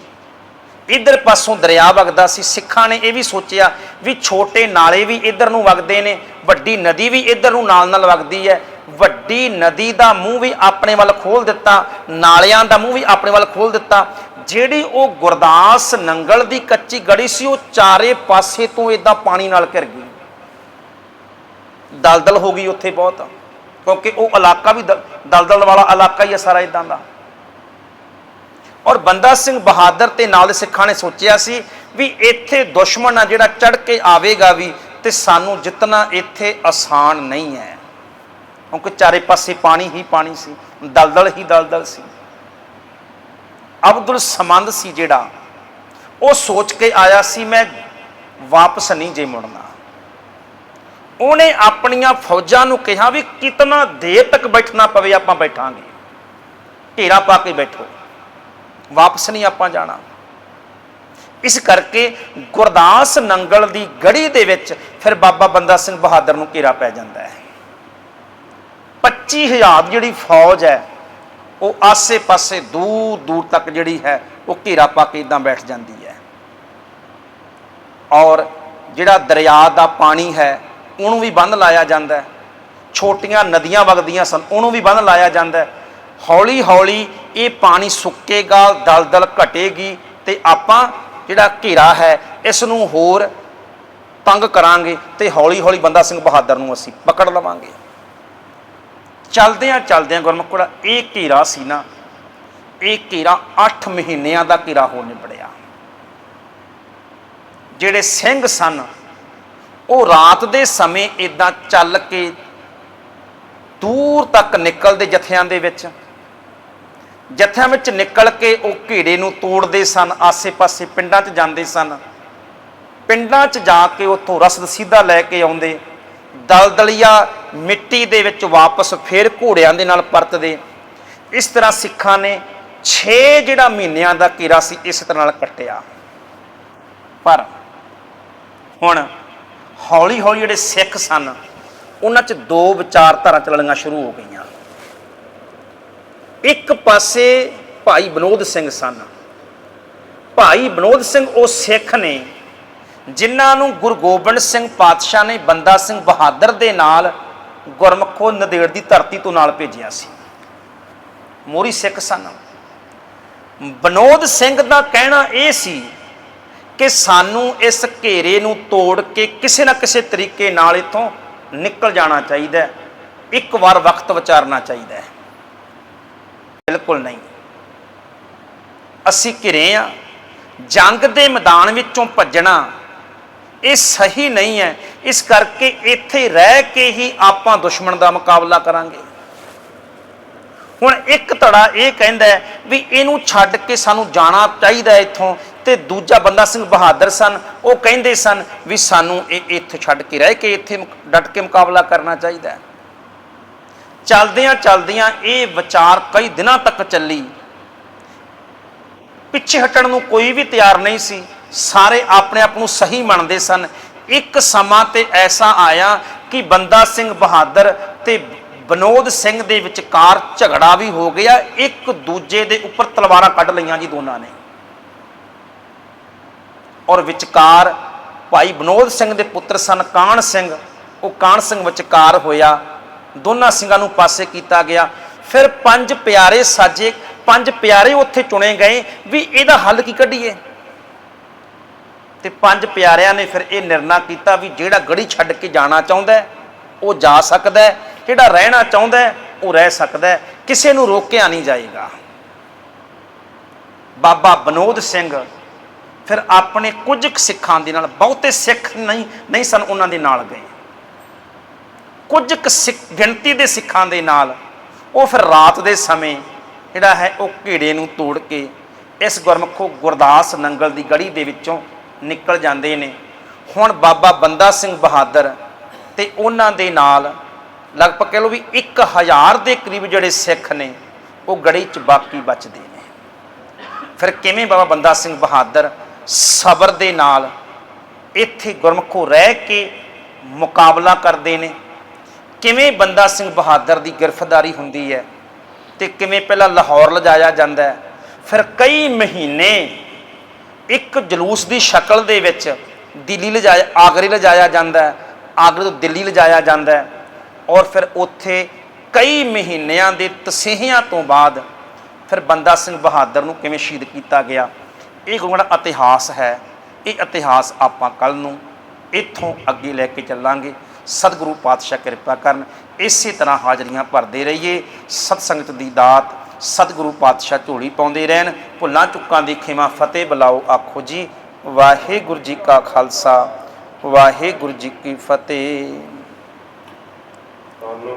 ਇਧਰ ਪਾਸੋਂ ਦਰਿਆ ਵਗਦਾ ਸੀ। ਸਿੱਖਾਂ ਨੇ ਇਹ ਵੀ ਸੋਚਿਆ ਵੀ ਛੋਟੇ ਨਾਲੇ ਵੀ ਇਧਰ ਨੂੰ ਵਗਦੇ ਨੇ, ਵੱਡੀ ਨਦੀ ਵੀ ਇਧਰ ਨੂੰ ਨਾਲ ਨਾਲ ਵਗਦੀ ਹੈ। ਵੱਡੀ ਨਦੀ ਦਾ ਮੂੰਹ ਵੀ ਆਪਣੇ ਵੱਲ ਖੋਲ ਦਿੱਤਾ, ਨਾਲਿਆਂ ਦਾ ਮੂੰਹ ਵੀ ਆਪਣੇ ਵੱਲ ਖੋਲ ਦਿੱਤਾ। ਜਿਹੜੀ ਉਹ ਗੁਰਦਾਸ ਨੰਗਲ ਦੀ ਕੱਚੀ ਗੜੀ ਸੀ, ਉਹ ਚਾਰੇ ਪਾਸੇ ਤੋਂ ਇਦਾਂ ਪਾਣੀ ਨਾਲ ਘਿਰ ਗਈ। ਦਲਦਲ ਹੋ ਗਈ ਉੱਥੇ ਬਹੁਤ, ਕਿਉਂਕਿ ਉਹ ਇਲਾਕਾ ਵੀ ਦ- ਦਲਦਲ ਵਾਲਾ ਇਲਾਕਾ ਹੀ ਹੈ ਸਾਰਾ ਇਦਾਂ ਦਾ। ਔਰ ਬੰਦਾ ਸਿੰਘ ਬਹਾਦਰ ਤੇ ਨਾਲ ਦੇ ਸਿੱਖਾਂ ਨੇ ਸੋਚਿਆ ਸੀ ਵੀ ਇੱਥੇ ਦੁਸ਼ਮਣ ਆ ਜਿਹੜਾ ਚੜ ਕੇ ਆਵੇਗਾ ਵੀ, ਤੇ ਸਾਨੂੰ ਜਿੱਤਣਾ ਇੱਥੇ ਆਸਾਨ ਨਹੀਂ ਹੈ। ਕਿਉਂਕਿ ਚਾਰੇ ਪਾਸੇ ਪਾਣੀ ਹੀ ਪਾਣੀ ਸੀ, ਦਲਦਲ ਹੀ ਦਲਦਲ ਸੀ। ਅਬਦੁਲ ਸਮੰਦ ਸੀ ਜਿਹੜਾ, ਉਹ ਸੋਚ ਕੇ ਆਇਆ ਸੀ, ਮੈਂ ਵਾਪਸ ਨਹੀਂ ਜੇ ਮੁੜਨਾ। ਉਹਨੇ ਆਪਣੀਆਂ ਫੌਜਾਂ ਨੂੰ ਕਿਹਾ ਵੀ ਕਿਤਨਾ ਦੇਰ ਤੱਕ ਬੈਠਣਾ ਪਵੇ, ਆਪਾਂ ਬੈਠਾਂਗੇ। ਘੇਰਾ ਪਾ ਕੇ ਬੈਠੋ। ਵਾਪਸ ਨਹੀਂ ਆਪਾਂ ਜਾਣਾ। ਇਸ ਕਰਕੇ ਗੁਰਦਾਸ ਨੰਗਲ ਦੀ ਗੜੀ ਦੇ ਵਿੱਚ ਫਿਰ ਬਾਬਾ ਬੰਦਾ ਸਿੰਘ ਬਹਾਦਰ ਨੂੰ ਘੇਰਾ ਪੈ ਜਾਂਦਾ ਹੈ। 25000 ਦੀ ਜਿਹੜੀ ਫੌਜ ਹੈ, ਉਹ ਆਸੇ-ਪਾਸੇ ਦੂਰ ਦੂਰ ਤੱਕ ਜਿਹੜੀ ਹੈ, ਉਹ ਘੇਰਾ ਪਾ ਕੇ ਇਦਾਂ ਬੈਠ ਜਾਂਦੀ ਹੈ। ਔਰ ਜਿਹੜਾ ਦਰਿਆ ਦਾ ਪਾਣੀ ਹੈ, ਉਹਨੂੰ ਵੀ ਬੰਨ ਲਾਇਆ ਜਾਂਦਾ ਹੈ। ਛੋਟੀਆਂ ਨਦੀਆਂ ਵਗਦੀਆਂ ਸਨ, ਉਹਨੂੰ ਵੀ ਬੰਨ ਲਾਇਆ ਜਾਂਦਾ ਹੈ। ਹੌਲੀ ਹੌਲੀ ਇਹ ਪਾਣੀ ਸੁੱਕੇਗਾ, ਦਲਦਲ ਘਟੇਗੀ ਤੇ ਆਪਾਂ ਜਿਹੜਾ ਘੇਰਾ ਹੈ, ਇਸ ਨੂੰ ਹੋਰ ਤੰਗ ਕਰਾਂਗੇ ਤੇ ਹੌਲੀ ਹੌਲੀ ਬੰਦਾ ਸਿੰਘ ਬਹਾਦਰ ਨੂੰ ਅਸੀਂ ਪਕੜ ਲਵਾਂਗੇ। ਚਲਦਿਆਂ ਚਲਦਿਆਂ ਗੁਰਮੁਖੜਾ ਇਹ ਘੇਰਾ ਸੀ ਨਾ, ਇਹ ਘੇਰਾ 8 ਮਹੀਨਿਆਂ ਦਾ ਘੇਰਾ ਹੋ ਨਿਬੜਿਆ। ਜਿਹੜੇ ਸਿੰਘ ਸਨ, ਉਹ ਰਾਤ ਦੇ ਸਮੇਂ ਇਦਾਂ ਚੱਲ ਕੇ ਦੂਰ ਤੱਕ ਨਿਕਲਦੇ ਜਥਿਆਂ ਦੇ ਵਿੱਚ। ਜਥਿਆਂ ਵਿੱਚ ਨਿਕਲ ਕੇ ਉਹ ਘੇਰੇ ਨੂੰ ਤੋੜਦੇ ਸਨ, ਆਸੇ-ਪਾਸੇ ਪਿੰਡਾਂ 'ਚ ਜਾਂਦੇ ਸਨ। ਪਿੰਡਾਂ 'ਚ ਜਾ ਕੇ ਉੱਥੋਂ ਰਸਦ ਸਿੱਧਾ ਲੈ ਕੇ ਆਉਂਦੇ। ਦਲਦਲੀਆ ਮਿੱਟੀ ਦੇ ਵਿੱਚ ਵਾਪਸ ਫੇਰ ਘੋੜਿਆਂ ਦੇ ਨਾਲ ਪਰਤਦੇ। ਇਸ ਤਰ੍ਹਾਂ ਸਿੱਖਾਂ ਨੇ 6 ਜਿਹੜਾ ਮਹੀਨਿਆਂ ਦਾ ਘੇਰਾ ਸੀ, ਇਸ ਤਰ੍ਹਾਂ ਨਾਲ ਕੱਟਿਆ। ਪਰ ਹੁਣ ਹੌਲੀ ਹੌਲੀ ਜਿਹੜੇ ਸਿੱਖ ਸਨ, ਉਹਨਾਂ 'ਚ ਦੋ ਵਿਚਾਰਧਾਰਾ ਚੱਲਣੀਆਂ ਸ਼ੁਰੂ ਹੋ ਗਈਆਂ। ਇੱਕ ਪਾਸੇ ਭਾਈ ਬਨੋਦ ਸਿੰਘ ਸਨ। ਭਾਈ ਬਨੋਦ ਸਿੰਘ ਉਹ ਸਿੱਖ ਨੇ, ਜਿਨ੍ਹਾਂ ਨੂੰ ਗੁਰੂ ਗੋਬਿੰਦ ਸਿੰਘ ਪਾਤਸ਼ਾਹ ਨੇ ਬੰਦਾ ਸਿੰਘ ਬਹਾਦਰ ਦੇ ਨਾਲ ਗੁਰਮਖੋ ਨਦੇੜ ਦੀ ਧਰਤੀ ਤੋਂ ਨਾਲ ਭੇਜਿਆ ਸੀ। ਮੋਰੀ ਸਿੱਖ ਸਨ ਬਨੋਦ ਸਿੰਘ ਦਾ ਕਹਿਣਾ ਇਹ ਸੀ ਕਿ ਸਾਨੂੰ ਇਸ ਘੇਰੇ ਨੂੰ ਤੋੜ ਕੇ ਕਿਸੇ ਨਾ ਕਿਸੇ ਤਰੀਕੇ ਨਾਲ ਇਥੋਂ ਨਿਕਲ ਜਾਣਾ ਚਾਹੀਦਾ ਹੈ। ਇੱਕ ਵਾਰ ਵਕਤ ਵਿਚਾਰਨਾ ਚਾਹੀਦਾ ਹੈ। ਬਿਲਕੁਲ ਨਹੀਂ। ਅਸੀਂ ਘਿਰੇ ਆ ਜੰਗ ਦੇ ਮੈਦਾਨ ਵਿੱਚੋਂ ਭੱਜਣਾ ਇਹ ਸਹੀ ਨਹੀਂ ਹੈ। ਇਸ ਕਰਕੇ ਇੱਥੇ ਰਹਿ ਕੇ ਹੀ ਆਪਾਂ ਦੁਸ਼ਮਣ ਦਾ ਮੁਕਾਬਲਾ ਕਰਾਂਗੇ। ਹੁਣ ਇੱਕ ਧੜਾ ਇਹ ਕਹਿੰਦਾ ਵੀ ਇਹਨੂੰ ਛੱਡ ਕੇ ਸਾਨੂੰ ਜਾਣਾ ਚਾਹੀਦਾ ਇੱਥੋਂ ਤੇ ਦੂਜਾ ਬੰਦਾ ਸਿੰਘ ਬਹਾਦਰ ਸਨ, ਉਹ ਕਹਿੰਦੇ ਸਨ ਵੀ ਸਾਨੂੰ ਇਹ ਇੱਥੇ ਛੱਡ ਕੇ ਰਹਿ ਕੇ ਇੱਥੇ ਮੁਕ- ਡਟ ਕੇ ਮੁਕਾਬਲਾ ਕਰਨਾ ਚਾਹੀਦਾ ਹੈ। ਚਲਦਿਆਂ ਚਲਦਿਆਂ ਇਹ ਵਿਚਾਰ ਕਈ ਦਿਨਾਂ ਤੱਕ ਚੱਲੀ। ਪਿੱਛੇ ਹਟਣ ਨੂੰ ਕੋਈ ਵੀ ਤਿਆਰ ਨਹੀਂ ਸੀ। ਸਾਰੇ ਆਪਣੇ ਆਪ ਨੂੰ ਸਹੀ ਮੰਨਦੇ ਸਨ ਇੱਕ ਸਮਾਂ ਤੇ ਐਸਾ ਆਇਆ ਕਿ ਬੰਦਾ ਸਿੰਘ ਬਹਾਦਰ ਤੇ ਬਨੋਦ ਸਿੰਘ ਦੇ ਵਿਚਕਾਰ ਝਗੜਾ ਵੀ ਹੋ ਗਿਆ। ਇੱਕ ਦੂਜੇ ਦੇ ਉੱਪਰ ਤਲਵਾਰਾਂ ਕੱਢ ਲਈਆਂ ਜੀ ਦੋਨਾਂ ਨੇ। ਔਰ ਵਿਚਕਾਰ ਭਾਈ ਬਨੋਦ ਸਿੰਘ ਦੇ ਪੁੱਤਰ ਸਨ ਕਾਣ ਸਿੰਘ। ਉਹ ਕਾਣ ਸਿੰਘ ਵਿਚਕਾਰ ਹੋਇਆ। ਦੋਨਾਂ ਸਿੰਘਾਂ ਨੂੰ ਪਾਸੇ ਕੀਤਾ ਗਿਆ। ਫਿਰ ਪੰਜ ਪਿਆਰੇ ਸਾਜੇ, ਪੰਜ ਪਿਆਰੇ ਉੱਥੇ ਚੁਣੇ ਗਏ ਵੀ ਇਹਦਾ ਹੱਲ ਕੀ ਕੱਢੀਏ? ਤੇ ਪੰਜ ਪਿਆਰਿਆਂ ਨੇ ਫਿਰ ਇਹ ਨਿਰਣਾ ਕੀਤਾ ਵੀ ਜਿਹੜਾ ਗੜੀ ਛੱਡ ਕੇ ਜਾਣਾ ਚਾਹੁੰਦਾ ਉਹ ਜਾ ਸਕਦਾ ਹੈ, ਜਿਹੜਾ ਰਹਿਣਾ ਚਾਹੁੰਦਾ ਉਹ ਰਹਿ ਸਕਦਾ ਹੈ, ਕਿਸੇ ਨੂੰ ਰੋਕਿਆ ਨਹੀਂ ਜਾਏਗਾ। ਬਾਬਾ ਬਨੋਦ ਸਿੰਘ ਫਿਰ ਆਪਣੇ ਕੁਝ ਕੁ ਸਿੱਖਾਂ ਦੇ ਨਾਲ, ਬਹੁਤੇ ਸਿੱਖ ਨਹੀਂ ਨਹੀਂ ਸਨ ਉਹਨਾਂ ਦੇ ਨਾਲ ਗਏ। ਕੁਝ ਕੁ ਸਿੱਖ, ਗਿਣਤੀ ਦੇ ਸਿੱਖਾਂ ਦੇ ਨਾਲ, ਉਹ ਫਿਰ ਰਾਤ ਦੇ ਸਮੇਂ ਜਿਹੜਾ ਹੈ ਉਹ ਘੇੜੇ ਨੂੰ ਤੋੜ ਕੇ ਇਸ ਗੁਰਮਖੋ ਗੁਰਦਾਸ ਨੰਗਲ ਦੀ ਗੜੀ ਦੇ ਵਿੱਚੋਂ ਨਿਕਲ ਜਾਂਦੇ ਨੇ। ਹੁਣ ਬਾਬਾ ਬੰਦਾ ਸਿੰਘ ਬਹਾਦਰ ਤੇ ਉਹਨਾਂ ਦੇ ਨਾਲ ਲਗਭਗ ਕਹਿ ਲਓ ਵੀ 1000 ਦੇ ਕਰੀਬ ਜਿਹੜੇ ਸਿੱਖ ਨੇ, ਉਹ ਗੜੀ 'ਚ ਬਾਕੀ ਬਚਦੇ ਨੇ। ਫਿਰ ਕਿਵੇਂ ਬਾਬਾ ਬੰਦਾ ਸਿੰਘ ਬਹਾਦਰ ਸਬਰ ਦੇ ਨਾਲ ਇੱਥੇ ਗੁਰਮਖੋ ਰਹਿ ਕੇ ਮੁਕਾਬਲਾ ਕਰਦੇ ਨੇ? ਕਿਵੇਂ ਬੰਦਾ ਸਿੰਘ ਬਹਾਦਰ ਦੀ ਗ੍ਰਿਫਤਾਰੀ ਹੁੰਦੀ ਹੈ ਤੇ ਕਿਵੇਂ ਪਹਿਲਾਂ ਲਾਹੌਰ ਲਿਜਾਇਆ ਜਾਂਦਾ ਹੈ? ਫਿਰ ਕਈ ਮਹੀਨੇ ਇੱਕ ਜਲੂਸ ਦੀ ਸ਼ਕਲ ਦੇ ਵਿੱਚ ਦਿੱਲੀ ਲਿਜਾਇਆ, ਆਗਰੇ ਲਿਜਾਇਆ ਜਾਂਦਾ ਹੈ, ਆਗਰੇ ਤੋਂ ਦਿੱਲੀ ਲਿਜਾਇਆ ਜਾਂਦਾ ਹੈ ਔਰ ਫਿਰ ਉੱਥੇ ਕਈ ਮਹੀਨਿਆਂ ਦੇ ਤਸੀਹਿਆਂ ਤੋਂ ਬਾਅਦ ਫਿਰ ਬੰਦਾ ਸਿੰਘ ਬਹਾਦਰ ਨੂੰ ਕਿਵੇਂ ਸ਼ਹੀਦ ਕੀਤਾ ਗਿਆ? ਇਹ ਗੁਰਗੜਾ ਇਤਿਹਾਸ ਹੈ। ਇਹ ਇਤਿਹਾਸ ਆਪਾਂ ਕੱਲ ਨੂੰ ਇੱਥੋਂ ਅੱਗੇ ਲੈ ਕੇ ਚੱਲਾਂਗੇ। ਸਤਿਗੁਰੂ ਪਾਤਸ਼ਾਹ ਕਿਰਪਾ ਕਰਨ। ਇਸੇ ਤਰ੍ਹਾਂ ਹਾਜ਼ਰੀਆਂ ਭਰਦੇ ਰਹੀਏ। ਸਤਸੰਗਤ ਦੀ ਦਾਤ ਸਤਿਗੁਰੂ ਪਾਤਸ਼ਾਹ ਝੋਲੀ ਪਾਉਂਦੇ ਰਹਿਣ। ਭੁੱਲਾਂ ਚੁੱਕਾਂ ਦੀ ਖਿਮਾ ਫਤਿਹ ਬੁਲਾਓ ਆਖੋ ਜੀ। ਵਾਹਿਗੁਰੂ ਜੀ ਕਾ ਖਾਲਸਾ, ਵਾਹਿਗੁਰੂ ਜੀ ਕੀ ਫਤਿਹ। ਧੰਨ